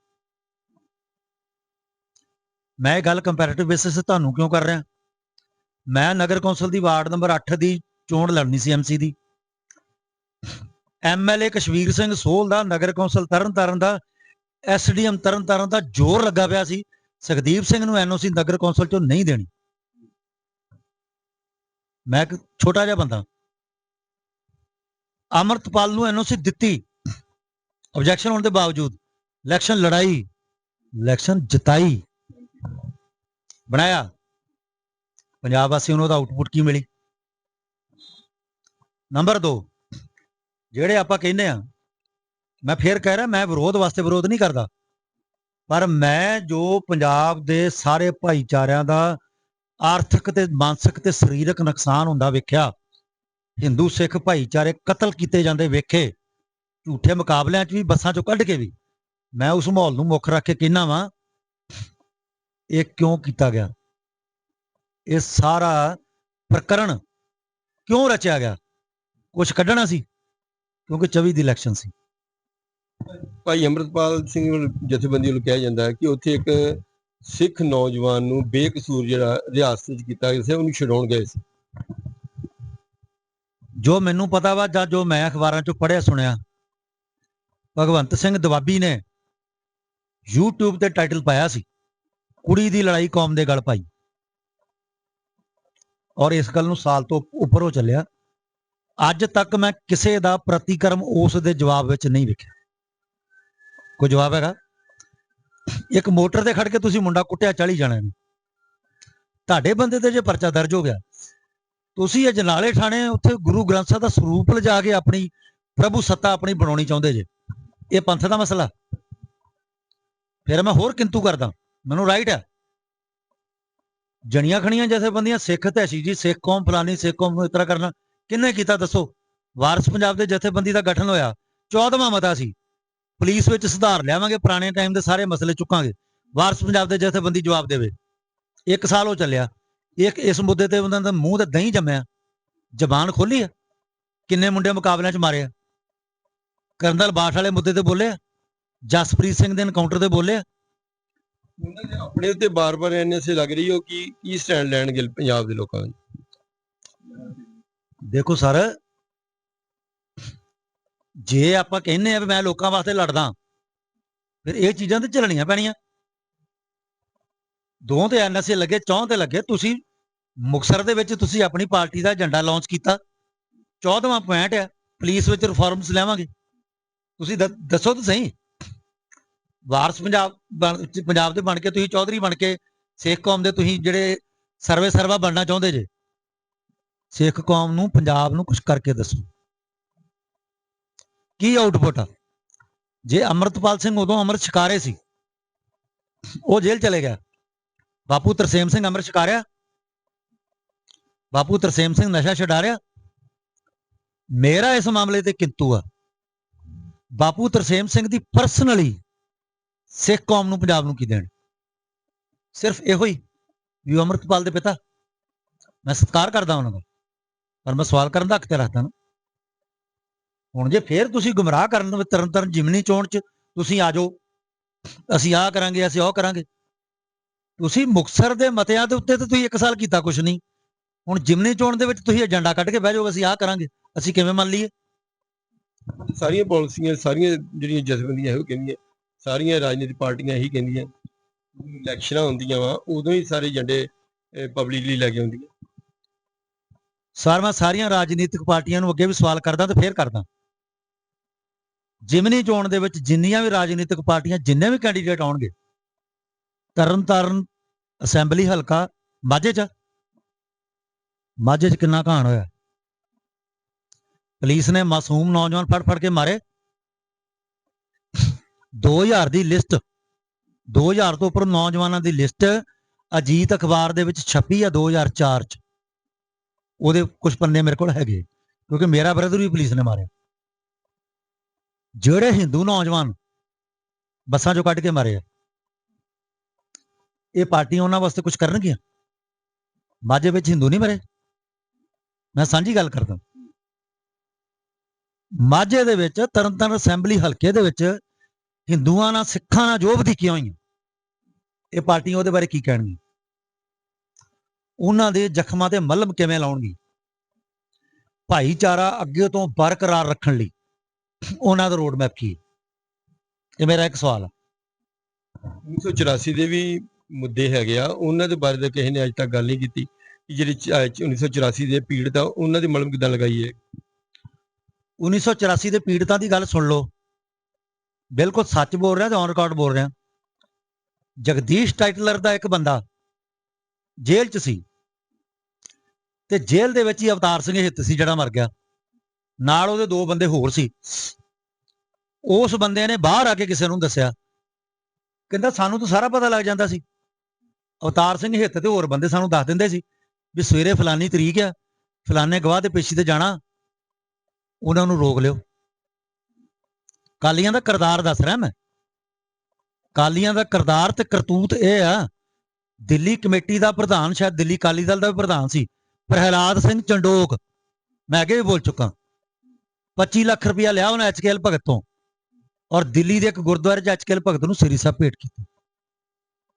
ਮੈਂ ਇਹ ਗੱਲ ਕੰਪੈਰੀਟਿਵ ਬੇਸਿਸ ਤੇ ਤੁਹਾਨੂੰ ਕਿਉਂ ਕਰ ਰਿਹਾ? ਮੈਂ ਨਗਰ ਕੌਂਸਲ ਦੀ ਵਾਰਡ ਨੰਬਰ 8 ਦੀ ਚੋਣ ਲੜਨੀ ਸੀ ਐਮਸੀ ਦੀ। ਐਮਐਲਏ ਕਸ਼ਮੀਰ ਸਿੰਘ ਸੋਲ ਦਾ ਨਗਰ ਕੌਂਸਲ ਤਰਨਤਾਰਨ ਦਾ ਐਸਡੀਐਮ ਤਰਨਤਾਰਨ ਦਾ ਜ਼ੋਰ ਲੱਗਾ ਪਿਆ ਸੀ। ਸੁਖਦੀਪ ਸਿੰਘ ਨੂੰ ਐਨਓਸੀ ਨਗਰ ਕੌਂਸਲ ਚੋਂ ਨਹੀਂ ਦੇਣੀ। ਮੈਂ ਇੱਕ ਛੋਟਾ ਜਿਹਾ ਬੰਦਾ। ਅਮਰਤਪਾਲ ਨੂੰ ਐਨਓਸੀ ਦਿੱਤੀ। ਆਬਜੈਕਸ਼ਨ ਹੋਣ ਦੇ ਬਾਵਜੂਦ ਇਲੈਕਸ਼ਨ ਲੜਾਈ ਇਲੈਕਸ਼ਨ ਜਿਤਾਈ। ਬਣਾਇਆ। ਪੰਜਾਬ ਵਾਸੀ ਨੂੰ ਉਹਦਾ ਆਊਟਪੁੱਟ ਕੀ ਮਿਲੀ? ਨੰਬਰ 2 ਜਿਹੜੇ ਆਪਾਂ ਕਹਿੰਦੇ ਆ, ਮੈਂ ਫੇਰ ਕਹਿ ਰਿਹਾ, ਮੈਂ ਵਿਰੋਧ ਵਾਸਤੇ ਵਿਰੋਧ ਨਹੀਂ ਕਰਦਾ। ਪਰ ਮੈਂ ਜੋ ਪੰਜਾਬ ਦੇ ਸਾਰੇ ਭਾਈਚਾਰਿਆਂ ਦਾ ਆਰਥਿਕ ਤੇ ਮਾਨਸਿਕ ਤੇ ਸਰੀਰਕ ਨੁਕਸਾਨ ਹੁੰਦਾ ਵੇਖਿਆ, ਹਿੰਦੂ ਸਿੱਖ ਭਾਈਚਾਰੇ ਕਤਲ ਕੀਤੇ ਜਾਂਦੇ ਵੇਖੇ, ਝੂਠੇ ਮੁਕਾਬਲਿਆਂ 'ਚ ਵੀ ਬੱਸਾਂ 'ਚੋਂ ਕੱਢ ਕੇ ਵੀ। ਮੈਂ ਉਸ ਮਾਹੌਲ ਨੂੰ ਮੁੱਖ ਰੱਖ ਕੇ ਕਹਿਣਾ ਵਾਂ, ਇਹ ਕਿਉਂ ਕੀਤਾ ਗਿਆ? ਇਹ ਸਾਰਾ ਪ੍ਰਕਰਣ ਕਿਉਂ ਰਚਿਆ ਗਿਆ? ਕੁਝ ਕੱਢਣਾ ਸੀ, ਕਿਉਂਕਿ 24 ਦੀ ਇਲੈਕਸ਼ਨ ਸੀ। ਭਾਈ ਅਮਰਤਪਾਲ ਸਿੰਘ ਜਥੇਬੰਦੀ ਵੱਲੋਂ ਕਿਹਾ ਜਾਂਦਾ ਹੈ ਕਿ ਉੱਥੇ ਇੱਕ ਸਿੱਖ ਨੌਜਵਾਨ ਨੂੰ ਬੇਕਸੂਰ ਜਿਹੜਾ ਰਿਆਸਤ ਵਿੱਚ ਕੀਤਾ ਗਿਆ ਸੀ, ਉਹਨੂੰ ਛਡਾਉਣ ਗਏ ਸੀ। ਜੋ ਮੈਨੂੰ ਪਤਾ ਵਾ ਜਾਂ ਜੋ ਮੈਂ ਅਖਬਾਰਾਂ 'ਚੋਂ ਪੜ੍ਹਿਆ ਸੁਣਿਆ, ਭਗਵੰਤ ਸਿੰਘ ਦਵਾਬੀ ਨੇ YouTube ਤੇ ਟਾਈਟਲ ਪਾਇਆ ਸੀ, ਕੁੜੀ ਦੀ ਲੜਾਈ ਕੌਮ ਦੇ ਗਲ ਪਾਈ। ਔਰ ਇਸ ਗੱਲ ਨੂੰ ਸਾਲ ਤੋਂ ਉੱਪਰ ਹੋ ਚੱਲਿਆ। ਅੱਜ ਤੱਕ ਮੈਂ ਕਿਸੇ ਦਾ ਪ੍ਰਤੀਕਰਮ ਉਸ ਦੇ ਜਵਾਬ ਵਿੱਚ ਨਹੀਂ ਵੇਖਿਆ। ਕੋਈ ਜਵਾਬ ਹੈਗਾ? ਇੱਕ ਮੋਟਰ ਤੇ ਖੜ ਕੇ ਤੁਸੀਂ ਮੁੰਡਾ ਕੁੱਟਿਆ 40 ਜਣਿਆਂ ਨੂੰ। ਤੁਹਾਡੇ ਬੰਦੇ ਤੇ ਜੇ ਪਰਚਾ ਦਰਜ ਹੋ ਗਿਆ, ਤੁਸੀਂ ਇਹ ਜਨਾਲੇ ਥਾਣੇ ਉੱਥੇ ਗੁਰੂ ਗ੍ਰੰਥ ਸਾਹਿਬ ਦਾ ਸਰੂਪ ਲਿਜਾ ਕੇ ਆਪਣੀ ਪ੍ਰਭੂ ਸੱਤਾ ਆਪਣੀ ਬਣਾਉਣੀ ਚਾਹੁੰਦੇ ਜੇ। ਇਹ ਪੰਥ ਦਾ ਮਸਲਾ। ਫਿਰ ਮੈਂ ਹੋਰ ਕਿੰਤੂ ਕਰਦਾ। ਮੈਨੂੰ ਰਾਈਟ ਹੈ ਜਣੀਆਂ ਖਣੀਆਂ ਜਥੇਬੰਦੀਆਂ, ਸਿੱਖ ਤੇ ਸੀ ਜੀ, ਸਿੱਖ ਕੌਮ, ਫਲਾਨੀ ਸਿੱਖ ਕੌਮ ਨੂੰ ਇਸ ਤਰ੍ਹਾਂ ਕਰਨਾ। ਕਿੰਨੇ ਕੀਤਾ ਦੱਸੋ? ਵਾਰਸ ਪੰਜਾਬ ਦੇ ਜਥੇਬੰਦੀ ਦਾ ਗਠਨ ਹੋਇਆ। 14ਵਾਂ ਮਤਾ ਸੀ। ਪੁਲਿਸ ਵਿੱਚ ਸੁਧਾਰ ਲਿਆਵਾਂਗੇ ਪੁਰਾਣੇ ਟਾਈਮ ਦੇ ਸਾਰੇ ਮਸਲੇ ਚੁੱਕਾਂਗੇ। ਵਾਰਸ ਪੰਜਾਬ ਦੇ ਜਥੇਬੰਦੀ ਜਵਾਬ ਦੇਵੇ। ਇੱਕ ਸਾਲ ਹੋ ਚੱਲਿਆ। ਇੱਕ ਇਸ ਮੁੱਦੇ ਤੇ ਉਹਨਾਂ ਦਾ ਮੂੰਹ ਤੇ ਦਹੀਂ ਜੰਮਿਆ। ਜ਼ਬਾਨ ਖੋਲੀ ਆ। ਕਿੰਨੇ ਮੁੰਡੇ ਮੁਕਾਬਲਿਆਂ 'ਚ ਮਾਰੇ ਆ। ਕਰਨਲ ਬਾਠ ਵਾਲੇ ਮੁੱਦੇ ਤੇ ਬੋਲੇ ਜਸਪ੍ਰੀਤ ਸਿੰਘ ਦੇ ਐਨਕਾਊਂਟਰ ਤੇ ਬੋਲੇ ਆਪਣੇ ਉੱਤੇ ਬਾਰ-ਬਾਰ ਐਨਐਸਏ ਲੱਗ ਰਹੀ ਹੋ ਕਿ ਕੀ ਸਟੈਂਡ ਲੈਣਗੇ ਪੰਜਾਬ ਦੇ ਲੋਕਾਂ ਦਾ ਦੇਖੋ ਸਰ ਜੇ ਆਪਾਂ ਕਹਿੰਨੇ ਆ ਵੀ ਮੈਂ ਲੋਕਾਂ ਵਾਸਤੇ ਲੜਦਾ, ਫਿਰ ਇਹ ਚੀਜ਼ਾਂ ਤੇ ਚੱਲਣੀਆਂ ਪੈਣੀਆਂ। ਦੋ ਤੇ ਐਨਐਸਏ ਲੱਗੇ ਚੌਂ ਤੇ ਲੱਗੇ, ਤੁਸੀਂ ਮੁਕਸਰ ਦੇ ਵਿੱਚ ਤੁਸੀਂ ਆਪਣੀ ਪਾਰਟੀ ਦਾ ਏਜੰਡਾ ਲਾਂਚ ਕੀਤਾ। 14ਵਾਂ ਪੁਆਇੰਟ ਹੈ ਪੁਲਿਸ ਵਿੱਚ ਰਿਫਾਰਮਸ ਲਿਆਵਾਂਗੇ। ਤੁਸੀਂ ਦ- ਦੱਸੋ ਤਾਂ ਸਹੀ। ਵਾਰਸ ਪੰਜਾਬ ਬਣ- ਪੰਜਾਬ ਦੇ ਬਣ ਕੇ ਤੁਸੀਂ ਚੌਧਰੀ ਬਣ ਕੇ, ਸਿੱਖ ਕੌਮ ਦੇ ਤੁਸੀਂ ਜਿਹੜੇ ਸਰਵੇ ਸਰਵਾ ਬਣਨਾ ਚਾਹੁੰਦੇ ਜੇ, ਸਿੱਖ ਕੌਮ ਨੂੰ, ਪੰਜਾਬ ਨੂੰ ਕੁਝ ਕਰਕੇ ਦੱਸੋ। ਕੀ ਆਊਟਪੁੱਟ ਆ? ਜੇ ਅਮਰਤਪਾਲ ਸਿੰਘ ਉਦੋਂ ਅੰਮ੍ਰਿਤ ਛਕਾਰੇ ਸੀ, ਉਹ ਜੇਲ੍ਹ ਚਲੇ ਗਿਆ। ਬਾਪੂ ਤਰਸੇਮ ਸਿੰਘ ਅੰਮ੍ਰਿਤ ਛਕਾਰਿਆ ਬਾਪੂ ਤਰਸੇਮ ਸਿੰਘ ਨਸ਼ਾ ਛਡਾਰਿਆ ਮੇਰਾ ਇਸ ਮਾਮਲੇ ਤੇ ਕਿੰਤੂ ਆ। ਬਾਪੂ ਤਰਸੇਮ ਸਿੰਘ ਦੀ ਪਰਸਨਲੀ ਸਿੱਖ ਕੌਮ ਨੂੰ ਪੰਜਾਬ ਨੂੰ ਕੀ ਦੇਣ? ਸਿਰਫ ਇਹੋ ਹੀ ਵੀ ਉਹ ਅੰਮ੍ਰਿਤਪਾਲ ਦੇ ਪਿਤਾ। ਮੈਂ ਸਤਿਕਾਰ ਕਰਦਾ ਉਹਨਾਂ ਦਾ, ਪਰ ਮੈਂ ਸਵਾਲ ਕਰਨ ਦਾ ਹੱਕ ਤੇ ਰੱਖਦਾ ਨਾ। ਹੁਣ ਜੇ ਫੇਰ ਤੁਸੀਂ ਗੁੰਮਰਾਹ ਕਰਨ ਵਿੱਚ ਤਰਨ ਤਰਨ ਜਿਮਨੀ ਚੋਣ ਚ ਤੁਸੀਂ ਆ ਜਾਓ। ਅਸੀਂ ਆਹ ਕਰਾਂਗੇ ਅਸੀਂ ਉਹ ਕਰਾਂਗੇ। ਤੁਸੀਂ ਮੁਕਸਰ ਦੇ ਮਤਿਆਂ ਦੇ ਉੱਤੇ ਤਾਂ ਤੁਸੀਂ ਇੱਕ ਸਾਲ ਕੀਤਾ ਕੁਝ ਨਹੀਂ। ਹੁਣ ਜਿਮਨੀ ਚੋਣ ਦੇ ਵਿੱਚ ਤੁਸੀਂ ਏਜੰਡਾ ਕੱਢ ਕੇ ਬਹਿ ਜਾਓ ਅਸੀਂ ਆਹ ਕਰਾਂਗੇ। ਅਸੀਂ ਕਿਵੇਂ ਮੰਨ ਲਈਏ? ਸਾਰੀਆਂ ਪਾਲਿਸੀਆਂ ਸਾਰੀਆਂ ਜਿਹੜੀਆਂ ਜਥੇਬੰਦੀਆਂ ਇਹੋ ਕਹਿੰਦੀਆਂ ਸਾਰੀਆਂ ਰਾਜਨੀਤਿਕ ਪਾਰਟੀਆਂ ਇਹੀ ਕਹਿੰਦੀਆਂ ਇਲੈਕਸ਼ਨਾਂ ਹੁੰਦੀਆਂ ਵਾ ਉਦੋਂ ਹੀ ਸਾਰੇ ਏਜੰਡੇ ਪਬਲਿਕਲੀ ਲੈ ਕੇ ਆਉਂਦੀਆਂ। ਸਰ ਮੈਂ ਸਾਰੀਆਂ ਰਾਜਨੀਤਿਕ ਪਾਰਟੀਆਂ ਨੂੰ ਅੱਗੇ ਵੀ ਸਵਾਲ ਕਰਦਾ ਤੇ ਫੇਰ ਕਰਦਾ। ਜਿਮਨੀ ਚੋਣ ਦੇ ਵਿੱਚ ਜਿੰਨੀਆਂ ਵੀ ਰਾਜਨੀਤਿਕ ਪਾਰਟੀਆਂ ਜਿੰਨੇ ਵੀ ਕੈਂਡੀਡੇਟ ਆਉਣਗੇ ਤਰਨ ਤਾਰਨ ਅਸੈਂਬਲੀ ਹਲਕਾ ਮਾਝੇ ਚ ਮਾਝੇ ਚ ਕਿੰਨਾ ਘਾਣ ਹੋਇਆ? ਪੁਲਿਸ ਨੇ ਮਾਸੂਮ ਨੌਜਵਾਨ ਫੜ ਫੜ ਕੇ ਮਾਰੇ। 2000 ਦੀ ਲਿਸਟ 2000 ਤੋਂ ਉੱਪਰ ਨੌਜਵਾਨਾਂ ਦੀ ਲਿਸਟ ਅਜੀਤ ਅਖਬਾਰ ਦੇ ਵਿੱਚ ਛਪੀ ਆ 2004 ਚ। ਉਹਦੇ ਕੁਝ ਪੰਨੇ ਮੇਰੇ ਕੋਲ ਹੈਗੇ, ਕਿਉਂਕਿ ਮੇਰਾ ਬ੍ਰਦਰ ਵੀ ਪੁਲਿਸ ਨੇ ਮਾਰਿਆ। ਜਿਹੜੇ ਹਿੰਦੂ ਨੌਜਵਾਨ ਬੱਸਾਂ ਚੋਂ ਕੱਢ ਕੇ ਮਾਰੇ ਆ, ਇਹ ਪਾਰਟੀਆਂ ਉਹਨਾਂ ਵਾਸਤੇ ਕੁਝ ਕਰਨਗੀਆਂ? ਮਾਝੇ ਵਿੱਚ ਹਿੰਦੂ ਨਹੀਂ ਮਰੇ? ਮੈਂ ਸਾਂਝੀ ਗੱਲ ਕਰਦਾ ਮਾਝੇ ਦੇ ਵਿੱਚ ਤਰਨਤਾਰਨ ਅਸੈਂਬਲੀ ਹਲਕੇ ਦੇ ਵਿੱਚ ਹਿੰਦੂਆਂ ਨਾਲ, ਸਿੱਖਾਂ ਨਾਲ ਜੋ ਵਧੀਕੀਆਂ ਹੋਈਆਂ, ਇਹ ਪਾਰਟੀਆਂ ਉਹਦੇ ਬਾਰੇ ਕੀ ਕਹਿਣਗੀਆਂ? ਉਹਨਾਂ ਦੇ ਜ਼ਖਮਾਂ ਤੇ ਮਲਮ ਕਿਵੇਂ ਲਾਉਣਗੀ ਭਾਈਚਾਰਾ ਅੱਗੇ ਤੋਂ ਬਰਕਰਾਰ ਰੱਖਣ ਲਈ ਉਹਨਾਂ ਦਾ ਰੋਡ ਮੈਪ ਕੀ? ਇਹ ਮੇਰਾ ਇੱਕ ਸਵਾਲ ਹੈ 1984 ਦੇ ਵੀ ਮੁੱਦੇ ਹੈਗੇ ਆ। ਉਹਨਾਂ ਦੇ ਬਾਰੇ ਤਾਂ ਕਿਸੇ ਨੇ ਅੱਜ ਤੱਕ ਗੱਲ ਨਹੀਂ ਕੀਤੀ। ਕਿ ਜਿਹੜੀ ਚ- ਅਹ ਚ- 1984 ਦੇ ਪੀੜਤ ਆ ਉਹਨਾਂ ਦੀ ਮਲਮ ਕਿਦਾਂ ਲਗਾਈ ਹੈ? 1984 ਦੇ ਪੀੜਤਾਂ ਦੀ ਗੱਲ ਸੁਣ ਲਓ। ਬਿਲਕੁਲ ਸੱਚ ਬੋਲ ਰਿਹਾ ਤੇ ਔਨ ਰਿਕਾਰਡ ਬੋਲ ਰਿਹਾ? ਜਗਦੀਸ਼ ਟਾਈਟਲਰ ਦਾ ਇੱਕ ਬੰਦਾ ਜੇਲ੍ਹ 'ਚ ਸੀ। ਤੇ ਜੇਲ੍ਹ ਦੇ ਵਿੱਚ ਹੀ ਅਵਤਾਰ ਸਿੰਘ ਹਿੱਤ ਸੀ ਜਿਹੜਾ ਮਰ ਗਿਆ। ਨਾਲ ਉਹਦੇ ਦੋ ਬੰਦੇ ਹੋਰ ਸੀ। ਉਸ ਬੰਦੇ ਨੇ ਬਾਹਰ ਆ ਕੇ ਕਿਸੇ ਨੂੰ ਦੱਸਿਆ। ਕਹਿੰਦਾ, ਸਾਨੂੰ ਤਾਂ ਸਾਰਾ ਪਤਾ ਲੱਗ ਜਾਂਦਾ ਸੀ। ਅਵਤਾਰ ਸਿੰਘ ਹਿੱਤ ਤੇ ਹੋਰ ਬੰਦੇ ਸਾਨੂੰ ਦੱਸ ਦਿੰਦੇ ਸੀ ਵੀ ਸਵੇਰੇ ਫਲਾਨੀ ਤਰੀਕ ਆ, ਫਲਾਨੇ ਗਵਾਹ ਦੇ ਪੇਸ਼ੀ ਤੇ ਜਾਣਾ, ਉਹਨਾਂ ਨੂੰ ਰੋਕ ਲਿਓ। ਕਾਲੀਆਂ ਦਾ ਕਰਤਾਰ ਦੱਸ ਰਿਹਾ ਮੈਂ। ਕਾਲੀਆਂ ਦਾ ਕਰਤਾਰ ਤੇ ਕਰਤੂਤ ਇਹ ਆ, ਦਿੱਲੀ ਕਮੇਟੀ ਦਾ ਪ੍ਰਧਾਨ, ਸ਼ਾਇਦ ਦਿੱਲੀ ਕਾਲੀ ਦਲ ਦਾ ਵੀ ਪ੍ਰਧਾਨ ਸੀ, ਪ੍ਰਹਿਲਾਦ ਸਿੰਘ ਚੰਡੋਕ। ਮੈਂ ਅੱਗੇ ਵੀ ਬੋਲ ਚੁੱਕਾ। 25 ਲੱਖ ਰੁਪਇਆ ਲਿਆ ਉਹਨੇ ਐਚਕੇਐਲ ਭਗਤ ਤੋਂ। ਔਰ ਦਿੱਲੀ ਦੇ ਇੱਕ ਗੁਰਦੁਆਰੇ 'ਚ ਐਚਕੇਐਲ ਭਗਤ ਨੂੰ ਸ੍ਰੀ ਸਾਹਿਬ ਭੇਟ ਕੀਤੀ।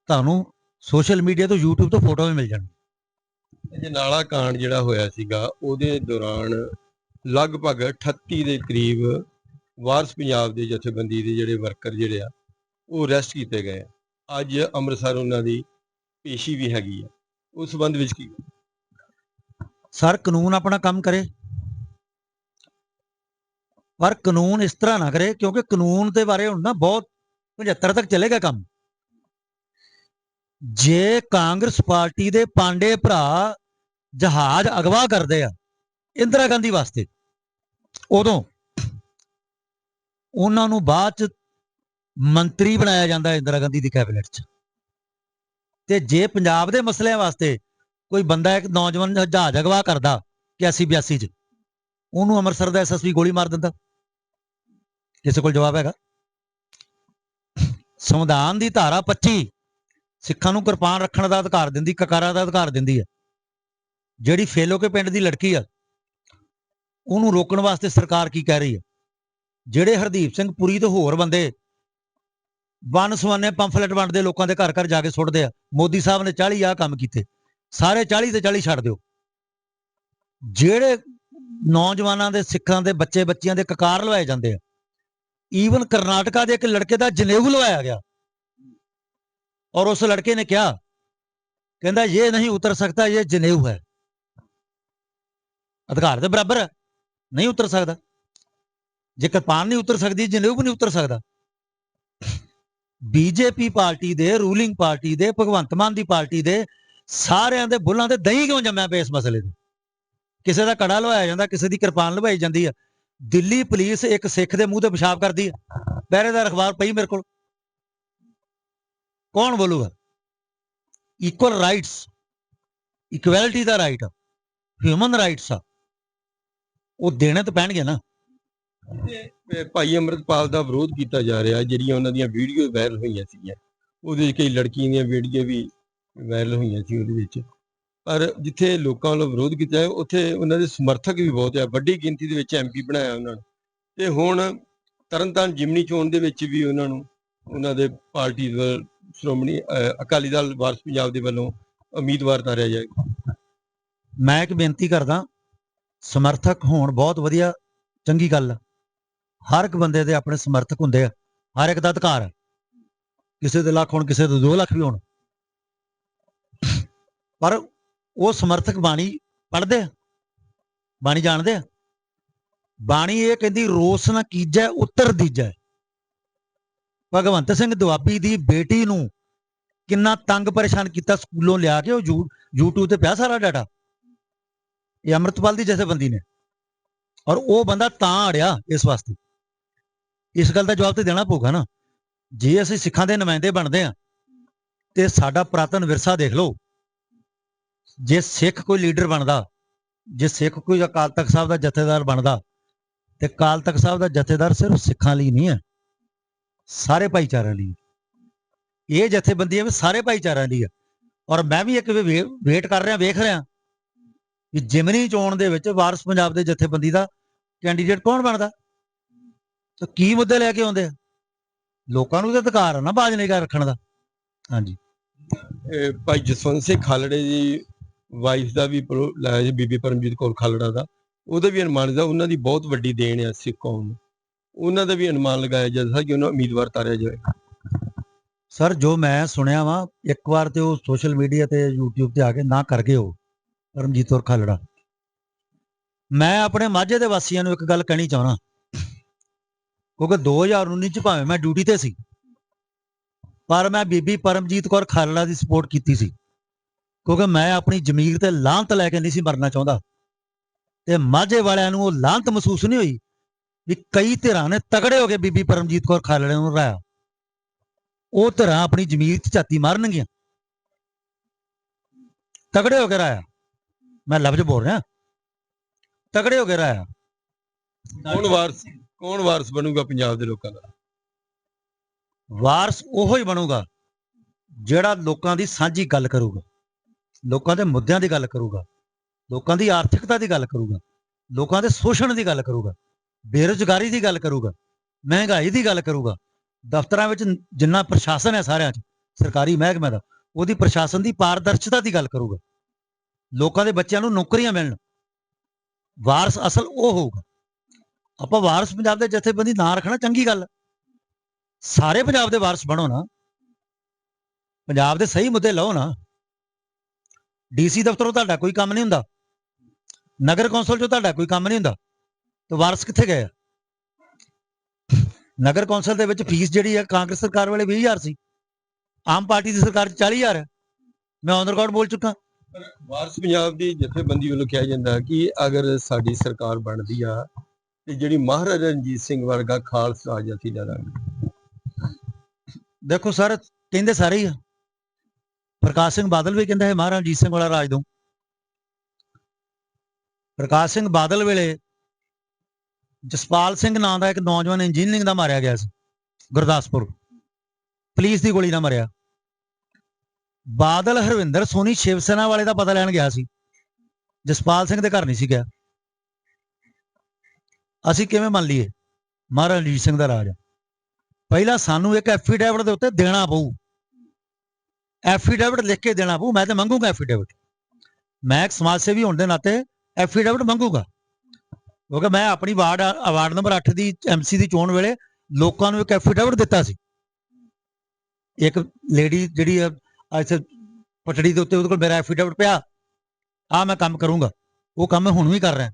ਤੁਹਾਨੂੰ ਸੋਸ਼ਲ ਮੀਡੀਆ ਤੋਂ YouTube ਤੋਂ ਫੋਟੋ ਵੀ ਮਿਲ ਜਾਣ। ਜੇ ਨਾਲਾ ਕਾਂਡ ਜਿਹੜਾ ਹੋਇਆ ਸੀਗਾ ਉਹਦੇ ਦੌਰਾਨ ਲਗਭਗ 38 ਦੇ ਕਰੀਬ ਵਾਰਸ ਪੰਜਾਬ ਦੇ ਜਥੇਬੰਦੀ ਦੇ ਜਿਹੜੇ ਵਰਕਰ ਜਿਹੜੇ ਆ ਉਹ ਅਰੈਸਟ ਕੀਤੇ ਗਏ। ਅੱਜ ਅੰਮ੍ਰਿਤਸਰ ਉਹਨਾਂ ਦੀ ਪੇਸ਼ੀ ਵੀ ਹੈਗੀ ਆ। ਉਸ ਸੰਬੰਧ ਵਿੱਚ ਕੀ? ਸਰ ਕਾਨੂੰਨ ਆਪਣਾ ਕੰਮ ਕਰੇ। ਪਰ ਕਾਨੂੰਨ ਇਸ ਤਰ੍ਹਾਂ ਨਾ ਕਰੇ, ਕਿਉਂਕਿ ਕਾਨੂੰਨ ਦੇ ਬਾਰੇ ਹੁਣ ਨਾ ਬਹੁਤ 75 ਤੱਕ ਚੱਲੇਗਾ ਕੰਮ। ਜੇ ਕਾਂਗਰਸ ਪਾਰਟੀ ਦੇ ਪਾਂਡੇ ਭਰਾ ਜਹਾਜ਼ ਅਗਵਾ ਕਰਦੇ ਆ, ਇੰਦਰਾ ਗਾਂਧੀ ਵਾਸਤੇ, ਉਦੋਂ ਉਹਨਾਂ ਨੂੰ ਬਾਅਦ ਚ ਮੰਤਰੀ ਬਣਾਇਆ ਜਾਂਦਾ ਇੰਦਰਾ ਗਾਂਧੀ ਦੀ ਕੈਬਨਿਟ 'ਚ। ਤੇ ਜੇ ਪੰਜਾਬ ਦੇ ਮਸਲਿਆਂ ਵਾਸਤੇ ਕੋਈ ਬੰਦਾ ਇੱਕ ਨੌਜਵਾਨ ਜਹਾਜ਼ ਅਗਵਾ ਕਰਦਾ 81 82 ਚ, ਉਹਨੂੰ ਅੰਮ੍ਰਿਤਸਰ ਦਾ ਐਸਐਸਪੀ ਗੋਲੀ ਮਾਰ ਦਿੰਦਾ। ਕਿਸੇ ਕੋਲ ਜਵਾਬ ਹੈਗਾ। ਸੰਵਿਧਾਨ ਦੀ ਧਾਰਾ 25 ਸਿੱਖਾਂ ਨੂੰ ਕਿਰਪਾਨ ਰੱਖਣ ਦਾ ਅਧਿਕਾਰ ਦਿੰਦੀ ਕਕਾਰਾਂ ਦਾ ਅਧਿਕਾਰ ਦਿੰਦੀ ਹੈ। ਜਿਹੜੀ ਫੇਲੋਕੇ ਪਿੰਡ ਦੀ ਲੜਕੀ ਆ, ਉਹਨੂੰ ਰੋਕਣ ਵਾਸਤੇ ਸਰਕਾਰ ਕੀ ਕਹਿ ਰਹੀ ਹੈ? ਜਿਹੜੇ ਹਰਦੀਪ ਸਿੰਘ ਪੁਰੀ ਤੇ ਹੋਰ ਬੰਦੇ ਵਨ ਸਵੰਨੇ ਪੰਫਲੇਟ ਵੰਡਦੇ ਲੋਕਾਂ ਦੇ ਘਰ ਘਰ ਜਾ ਕੇ ਸੁੱਟਦੇ ਆ, ਮੋਦੀ ਸਾਹਿਬ ਨੇ 40 ਆਹ ਕੰਮ ਕੀਤੇ, ਸਾਰੇ 40 ਤੇ 40 ਛੱਡ ਦਿਓ। ਜਿਹੜੇ ਨੌਜਵਾਨਾਂ ਦੇ ਸਿੱਖਾਂ ਦੇ ਬੱਚੇ ਬੱਚੀਆਂ ਦੇ ਕਕਾਰ ਲਵਾਏ ਜਾਂਦੇ ਆ ਈਵਨ ਕਰਨਾਟਕਾ ਦੇ ਇੱਕ ਲੜਕੇ ਦਾ ਜਨੇਊ ਲਵਾਇਆ ਗਿਆ। ਔਰ ਉਸ ਲੜਕੇ ਨੇ ਕਿਹਾ, ਕਹਿੰਦਾ, ਇਹ ਨਹੀਂ ਉਤਰ ਸਕਦਾ, ਇਹ ਜਨੇਊ ਹੈ। ਅਧਿਕਾਰ ਦੇ ਬਰਾਬਰ ਹੈ, ਨਹੀਂ ਉਤਰ ਸਕਦਾ। ਜੇ ਕਿਰਪਾਨ ਨਹੀਂ ਉਤਰ ਸਕਦੀ ਜਨੇਊ ਵੀ ਨਹੀਂ ਉਤਰ ਸਕਦਾ। ਬੀਜੇਪੀ ਪਾਰਟੀ ਦੇ, ਰੂਲਿੰਗ ਪਾਰਟੀ ਦੇ, ਭਗਵੰਤ ਮਾਨ ਦੀ ਪਾਰਟੀ ਦੇ ਸਾਰਿਆਂ ਦੇ ਬੁੱਲਾਂ ਤੇ ਦਹੀਂ ਕਿਉਂ ਜੰਮਿਆ ਪਿਆ ਇਸ ਮਸਲੇ ਤੇ? ਕਿਸੇ ਦਾ ਕੜਾ ਲਵਾਇਆ ਜਾਂਦਾ, ਕਿਸੇ ਦੀ ਕਿਰਪਾਨ ਲਵਾਈ ਜਾਂਦੀ ਆ। ਦਿੱਲੀ ਪੁਲਿਸ ਇੱਕ ਸਿੱਖ ਦੇ ਮੂੰਹ ਤੇ ਪਿਸ਼ਾਬ ਕਰਦੀ ਆ ਪਹਿਰੇਦਾਰ ਅਖਬਾਰ ਪਈ ਮੇਰੇ ਕੋਲ। ਕੌਣ ਬੋਲੂਗਾ? ਇਕੁਅਲ ਰਾਈਟਸ ਇਕੁਐਲਿਟੀ ਦਾ ਰਾਈਟ ਹਿਊਮਨ ਰਾਈਟਸ ਆ। ਉਹ ਦੇਣੇ ਤਾਂ ਪੈਣਗੇ ਨਾ। ਭਾਈ ਅਮਰਤਪਾਲ ਦਾ ਵਿਰੋਧ ਕੀਤਾ ਜਾ ਰਿਹਾ, ਜਿਹੜੀਆਂ ਉਹਨਾਂ ਦੀਆਂ ਵੀਡੀਓ ਵਾਇਰਲ ਹੋਈਆਂ ਸੀਗੀਆਂ। ਉਹਦੇ ਵਿੱਚ ਕਈ ਲੜਕੀਆਂ ਦੀਆਂ ਵੀਡੀਓ ਵੀ ਵਾਇਰਲ ਹੋਈਆਂ ਸੀ ਉਹਦੇ ਵਿੱਚ। ਪਰ ਜਿੱਥੇ ਲੋਕਾਂ ਵੱਲੋਂ ਵਿਰੋਧ ਕੀਤਾ ਹੈ ਉੱਥੇ ਉਹਨਾਂ ਦੇ ਸਮਰਥਕ ਵੀ ਬਹੁਤ ਆ। ਵੱਡੀ ਗਿਣਤੀ ਦੇ ਵਿੱਚ ਐਮਪੀ ਬਣਾਇਆ ਉਹਨਾਂ ਨੂੰ। ਤੇ ਹੁਣ ਤਰਨਤਾਰਨ ਜਿਮਨੀ ਚੋਣ ਦੇ ਵਿੱਚ ਵੀ ਉਹਨਾਂ ਨੂੰ ਉਹਨਾਂ ਦੇ ਪਾਰਟੀ ਵੱਲ ਸ਼੍ਰੋਮਣੀ ਅਕਾਲੀ ਦਲ ਵਾਰਸ ਪੰਜਾਬ ਦੇ ਵੱਲੋਂ ਉਮੀਦਵਾਰ ਤਾਰਿਆ ਜਾਏਗਾ ਮੈਂ ਇੱਕ ਬੇਨਤੀ ਕਰਦਾ, ਸਮਰਥਕ ਹੋਣ ਬਹੁਤ ਵਧੀਆ, ਚੰਗੀ ਗੱਲ। ਆ ਹਰ ਇੱਕ ਬੰਦੇ ਦੇ ਆਪਣੇ ਸਮਰਥਕ ਹੁੰਦੇ ਆ। ਹਰ ਇੱਕ ਦਾ ਅਧਿਕਾਰ ਹੈ ਕਿਸੇ ਦੇ ਲੱਖ ਹੋਣ, ਕਿਸੇ ਦੇ 2 ਲੱਖ ਵੀ ਹੋਣ। ਪਰ ਉਹ ਸਮਰਥਕ ਬਾਣੀ ਪੜ੍ਹਦੇ ਆ, ਬਾਣੀ ਜਾਣਦੇ ਆ। ਬਾਣੀ ਇਹ ਕਹਿੰਦੀ, ਰੋਸ ਨਾ ਕੀਜੈ, ਉੱਤਰ ਦੀਜੈ। ਭਗਵੰਤ ਸਿੰਘ ਦੁਆਬੀ ਦੀ ਬੇਟੀ ਨੂੰ ਕਿੰਨਾ ਤੰਗ ਪਰੇਸ਼ਾਨ ਕੀਤਾ ਸਕੂਲੋਂ ਲਿਆ ਕੇ, ਉਹ ਯੂ- YouTube ਤੇ ਪਿਆ ਸਾਰਾ ਡਾਟਾ ਇਹ ਅੰਮ੍ਰਿਤਪਾਲ ਦੀ ਜਥੇਬੰਦੀ ਨੇ। ਔਰ ਉਹ ਬੰਦਾ ਤਾਂ ਅੜਿਆ ਇਸ ਵਾਸਤੇ। ਇਸ ਗੱਲ ਦਾ ਜਵਾਬ ਤੇ ਦੇਣਾ ਪਊਗਾ ਨਾ। ਜੇ ਅਸੀਂ ਸਿੱਖਾਂ ਦੇ ਨੁਮਾਇੰਦੇ ਬਣਦੇ ਆ, ਤੇ ਸਾਡਾ ਪ੍ਰਾਤਨ ਵਿਰਸਾ ਦੇਖ ਲਓ। ਜੇ ਸਿੱਖ ਕੋਈ ਲੀਡਰ ਬਣਦਾ, ਜੇ ਸਿੱਖ ਕੋਈ ਅਕਾਲ ਤਖਤ ਸਾਹਿਬ ਦਾ ਜਥੇਦਾਰ ਬਣਦਾ, ਤੇ ਅਕਾਲ ਤਖਤ ਸਾਹਿਬ ਦਾ ਜਥੇਦਾਰ ਸਿਰਫ ਸਿੱਖਾਂ ਲਈ ਨਹੀਂ ਹੈ, ਸਾਰੇ ਭਾਈਚਾਰਿਆਂ ਲਈ। ਇਹ ਜਥੇਬੰਦੀਆਂ ਵੀ ਸਾਰੇ ਭਾਈਚਾਰਿਆਂ ਲਈ ਹੈ। ਔਰ ਮੈਂ ਵੀ ਇੱਕ ਵੇਟ ਕਰ ਰਿਹਾ, ਵੇਖ ਰਿਹਾ ਕਿ ਜਿਮਨੀ ਚੋਣ ਦੇ ਵਿੱਚ ਵਾਰਸ ਪੰਜਾਬ ਦੇ ਜਥੇਬੰਦੀ ਦਾ ਕੈਂਡੀਡੇਟ ਕੌਣ ਬਣਦਾ? ਤੇ ਕੀ ਮੁੱਦੇ ਲੈ ਕੇ ਆਉਂਦੇ ਆ? ਲੋਕਾਂ ਨੂੰ ਤਾਂ ਅਧਿਕਾਰ ਆ ਨਾ ਬਾਜ਼ ਬਾਜਨੇਗਾ ਰੱਖਣ ਦਾ। ਹਾਂਜੀ। ਭਾਈ ਜਸਵੰਤ ਸਿੰਘ ਖਾਲੜੇ ਜੀ ਵਾਈਫ ਦਾ ਵੀ ਲਾਇਆ ਜੀ, ਬੀਬੀ ਪਰਮਜੀਤ ਕੌਰ ਖਾਲੜਾ ਦਾ, ਉਹਦਾ ਵੀ ਅਨੁਮਾਨ ਦਾ ਉਹਨਾਂ ਦੀ ਬਹੁਤ ਵੱਡੀ ਦੇਣ ਆ ਸਿੱਖ ਕੌਮ ਨੂੰ। ਉਹਨਾਂ ਦਾ ਵੀ ਅਨੁਮਾਨ ਲਗਾਇਆ ਜਾਂਦਾ ਕਿ ਉਹਨਾਂ ਉਮੀਦਵਾਰ ਤਾਰਿਆ ਜਾਵੇ। ਸਰ, ਜੋ ਮੈਂ ਸੁਣਿਆ ਵਾ, ਇੱਕ ਵਾਰ ਤੇ ਉਹ ਸੋਸ਼ਲ ਮੀਡੀਆ ਤੇ YouTube ਤੇ ਆ ਕੇ ਨਾ ਕਰ ਗਏ ਉਹ, ਪਰਮਜੀਤ ਕੌਰ ਖਾਲੜਾ। ਮੈਂ ਆਪਣੇ ਮਾਝੇ ਦੇ ਵਾਸੀਆਂ ਨੂੰ ਇੱਕ ਗੱਲ ਕਹਿਣੀ ਚਾਹਣਾ ਕਿਉਂਕਿ 2019 ਚ ਭਾਵੇਂ ਮੈਂ ਡਿਊਟੀ ਤੇ ਸੀ, ਪਰ ਮੈਂ ਬੀਬੀ ਪਰਮਜੀਤ ਕੌਰ ਖਾਲੜਾ ਦੀ ਸਪੋਰਟ ਕੀਤੀ ਸੀ। ਕਿਉਂਕਿ ਮੈਂ ਆਪਣੀ ਜ਼ਮੀਰ ਤੇ ਲਾਂਤ ਲੈ ਕੇ ਨਹੀਂ ਸੀ ਮਰਨਾ ਚਾਹੁੰਦਾ। ਤੇ ਮਾਝੇ ਵਾਲਿਆਂ ਨੂੰ ਉਹ ਲਾਂਤ ਮਹਿਸੂਸ ਨਹੀਂ ਹੋਈ ਵੀ ਕਈ ਧਿਰਾਂ ਨੇ ਤਗੜੇ ਹੋ ਕੇ ਬੀਬੀ ਪਰਮਜੀਤ ਕੌਰ ਖਾਲੜੇ ਨੂੰ ਹਰਾਇਆ। ਉਹ ਧਿਰਾਂ ਆਪਣੀ ਜ਼ਮੀਰ 'ਚ ਝਾਤੀ ਮਾਰਨਗੀਆਂ। ਤਗੜੇ ਹੋ ਕੇ ਰਾਇਆ ਮੈਂ ਲਫ਼ਜ਼ ਬੋਲ ਰਿਹਾ। ਤਗੜੇ ਹੋ ਕੇ ਰਾਇਆ ਕੌਣ ਵਾਰਸ ਕੌਣ ਵਾਰਸ ਬਣੂਗਾ ਪੰਜਾਬ ਦੇ ਲੋਕਾਂ ਦਾ? ਵਾਰਸ ਉਹੋ ਹੀ ਬਣੂਗਾ ਜਿਹੜਾ ਲੋਕਾਂ ਦੀ ਸਾਂਝੀ ਗੱਲ ਕਰੂਗਾ। ਲੋਕਾਂ ਦੇ ਮੁੱਦਿਆਂ ਦੀ ਗੱਲ ਕਰੂਗਾ, ਲੋਕਾਂ ਦੀ ਆਰਥਿਕਤਾ ਦੀ ਗੱਲ ਕਰੂਗਾ, ਲੋਕਾਂ ਦੇ ਸ਼ੋਸ਼ਣ ਦੀ ਗੱਲ ਕਰੂਗਾ, ਬੇਰੁਜ਼ਗਾਰੀ ਦੀ ਗੱਲ ਕਰੂਗਾ, ਮਹਿੰਗਾਈ ਦੀ ਗੱਲ ਕਰੂਗਾ, ਦਫ਼ਤਰਾਂ ਵਿੱਚ ਜਿੰਨਾ ਪ੍ਰਸ਼ਾਸਨ ਹੈ ਸਾਰਿਆਂ 'ਚ, ਸਰਕਾਰੀ ਮਹਿਕਮੇ ਦਾ, ਉਹਦੀ ਪ੍ਰਸ਼ਾਸਨ ਦੀ ਪਾਰਦਰਸ਼ਤਾ ਦੀ ਗੱਲ ਕਰੂਗਾ, ਲੋਕਾਂ ਦੇ ਬੱਚਿਆਂ ਨੂੰ ਨੌਕਰੀਆਂ ਮਿਲਣ, ਵਾਰਸ ਅਸਲ ਉਹ ਹੋਊਗਾ, ਆਪਾਂ ਵਾਰਸ ਪੰਜਾਬ ਦੇ ਜਥੇਬੰਦੀ ਨਾਂ ਰੱਖਣਾ ਚੰਗੀ ਗੱਲ ਸਾਰੇ ਪੰਜਾਬ ਦੇ ਵਾਰਸ ਬਣੋ ਨਾ, ਪੰਜਾਬ ਦੇ ਸਹੀ ਮੁੱਦੇ ਲਓ ਨਾ ਡੀਸੀ ਦਫ਼ਤਰੋਂ ਤੁਹਾਡਾ ਕੋਈ ਕੰਮ ਨਹੀਂ ਹੁੰਦਾ। ਨਗਰ ਕੌਂਸਲ ਚੋਂ ਤੁਹਾਡਾ ਕੋਈ ਕੰਮ ਨਹੀਂ ਹੁੰਦਾ। ਤੇ ਵਾਰਸ ਕਿੱਥੇ ਗਏ ਆ? ਨਗਰ ਕੌਂਸਲ ਦੇ ਵਿੱਚ ਫੀਸ ਜਿਹੜੀ ਹੈ ਕਾਂਗਰਸ ਸਰਕਾਰ ਵੇਲੇ 20000 ਸੀ। ਆਮ ਪਾਰਟੀ ਦੀ ਸਰਕਾਰ 'ਚ 40000 ਹੈ ਮੈਂ ਔਨ ਰਿਕਾਰਡ ਬੋਲ ਚੁੱਕਾ। ਵਾਰਸ ਪੰਜਾਬ ਦੀ ਜਥੇਬੰਦੀ ਵੱਲੋਂ ਕਿਹਾ ਜਾਂਦਾ ਕਿ ਅਗਰ ਸਾਡੀ ਸਰਕਾਰ ਬਣਦੀ ਆ ਤੇ ਜਿਹੜੀ ਮਹਾਰਾਜਾ ਰਣਜੀਤ ਸਿੰਘ ਵਰਗਾ ਖਾਲਸਾ ਲੈ ਲਾਂਗੇ ਦੇਖੋ ਸਰ ਕਹਿੰਦੇ ਸਾਰੇ ਹੀ ਆ। ਪ੍ਰਕਾਸ਼ ਸਿੰਘ ਬਾਦਲ ਵੀ ਕਹਿੰਦਾ ਹੈ, ਮਹਾਰਾਜਾ ਰਣਜੀਤ ਸਿੰਘ ਵਾਲਾ ਰਾਜ ਦਊਂ ਪ੍ਰਕਾਸ਼ ਸਿੰਘ ਬਾਦਲ ਵੇਲੇ ਜਸਪਾਲ ਸਿੰਘ ਨਾਂ ਦਾ ਇੱਕ ਨੌਜਵਾਨ ਇੰਜੀਨੀਅਰਿੰਗ ਦਾ ਮਾਰਿਆ ਗਿਆ ਸੀ, ਗੁਰਦਾਸਪੁਰ। ਪੁਲਿਸ ਦੀ ਗੋਲੀ ਨਾਲ ਮਾਰਿਆ। ਬਾਦਲ ਹਰਵਿੰਦਰ ਸੋਨੀ ਸ਼ਿਵ ਸੈਨਾ ਵਾਲੇ ਦਾ ਪਤਾ ਲੈਣ ਗਿਆ ਸੀ। ਜਸਪਾਲ ਸਿੰਘ ਦੇ ਘਰ ਨਹੀਂ ਸੀ ਗਿਆ। ਅਸੀਂ ਕਿਵੇਂ ਮੰਨ ਲਈਏ, ਮਹਾਰਾਜਾ ਰਣਜੀਤ ਸਿੰਘ ਦਾ ਰਾਜ ਪਹਿਲਾਂ ਸਾਨੂੰ ਇੱਕ ਐਫੀਡੇਵਿਟ ਦੇ ਉੱਤੇ ਦੇਣਾ ਪਊ। ਐਫੀਡੇਵਿਟ ਲਿਖ ਕੇ ਦੇਣਾ ਪਊ, ਮੈਂ ਤਾਂ ਮੰਗੂਗਾ ਐਫੀਡੇਵਿਟ ਮੈਂ ਇੱਕ ਸਮਾਜ ਸੇਵੀ ਹੋਣ ਦੇ ਨਾਤੇ ਐਫੀਡੇਵਿਟ ਮੰਗੂਗਾ। ਕਿਉਂਕਿ ਮੈਂ ਆਪਣੀ ਵਾਰਡ ਵਾਰਡ ਨੰਬਰ 8 ਦੀ ਐਮਸੀ ਦੀ ਚੋਣ ਵੇਲੇ ਲੋਕਾਂ ਨੂੰ ਇੱਕ ਐਫੀਡੇਵਿਟ ਦਿੱਤਾ ਸੀ। ਇੱਕ ਲੇਡੀ ਜਿਹੜੀ ਆ ਪਟੜੀ ਦੇ ਉੱਤੇ ਉਹਦੇ ਕੋਲ ਮੇਰਾ ਐਫੀਡੇਵਿਟ ਪਿਆ। ਆ ਮੈਂ ਕੰਮ ਕਰੂੰਗਾ। ਉਹ ਕੰਮ ਮੈਂ ਹੁਣ ਵੀ ਕਰ ਰਿਹਾ।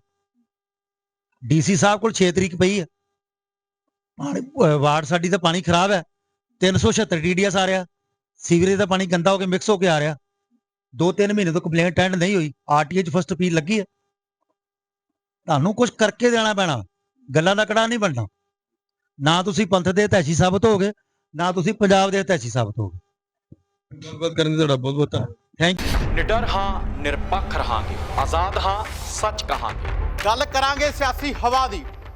ਡੀਸੀ ਸਾਹਿਬ ਕੋਲ 6 ਤਰੀਕ ਪਈ ਹੈ ਪਾਣੀ ਵਾਰਡ ਸਾਡੀ ਤਾਂ ਪਾਣੀ ਖਰਾਬ ਹੈ। 376 ਟੀਡੀਐਸ ਆ ਰਿਹਾ। ਸੀਵਰੇਜ ਦਾ ਪਾਣੀ ਗੰਦਾ ਹੋ ਕੇ ਮਿਕਸ ਹੋ ਕੇ ਆ ਰਿਹਾ। ਦੋ ਤਿੰਨ ਮਹੀਨੇ ਤੋਂ ਕੰਪਲੇਂਟ ਟੈਂਡ ਨਹੀਂ ਹੋਈ। ਆਰਟੀਏ ਚ ਫਸਟ ਅਪੀਲ ਲੱਗੀ ਹੈ। ਤੁਹਾਨੂੰ ਕੁਝ ਕਰਕੇ ਦੇਣਾ ਪੈਣਾ। ਗੱਲਾਂ ਦਾ ਕੜਾ ਨਹੀਂ ਬਣਨਾ। ਨਾ ਤੁਸੀਂ ਪੰਥ ਦੇ ਹਤੈਸ਼ੀ ਸਾਬਤ ਹੋਗੇ ਨਾ ਤੁਸੀਂ ਪੰਜਾਬ ਦੇ ਹਤੈਸ਼ੀ ਸਾਬਤ ਹੋਗੇ ਗੱਲਬਾਤ ਕਰਨ ਦੀ ਤੁਹਾਡਾ ਬਹੁਤ ਬਹੁਤ ਥੈਂਕ ਯੂ ਨਿਡਰ ਹਾਂ ਨਿਰਪੱਖ ਰਹਾਂਗੇ। ਆਜ਼ਾਦ ਹਾਂ ਸੱਚ ਕਹਾਂਗੇ। ਗੱਲ ਕਰਾਂਗੇ ਸਿਆਸੀ ਹਵਾ ਦੀ।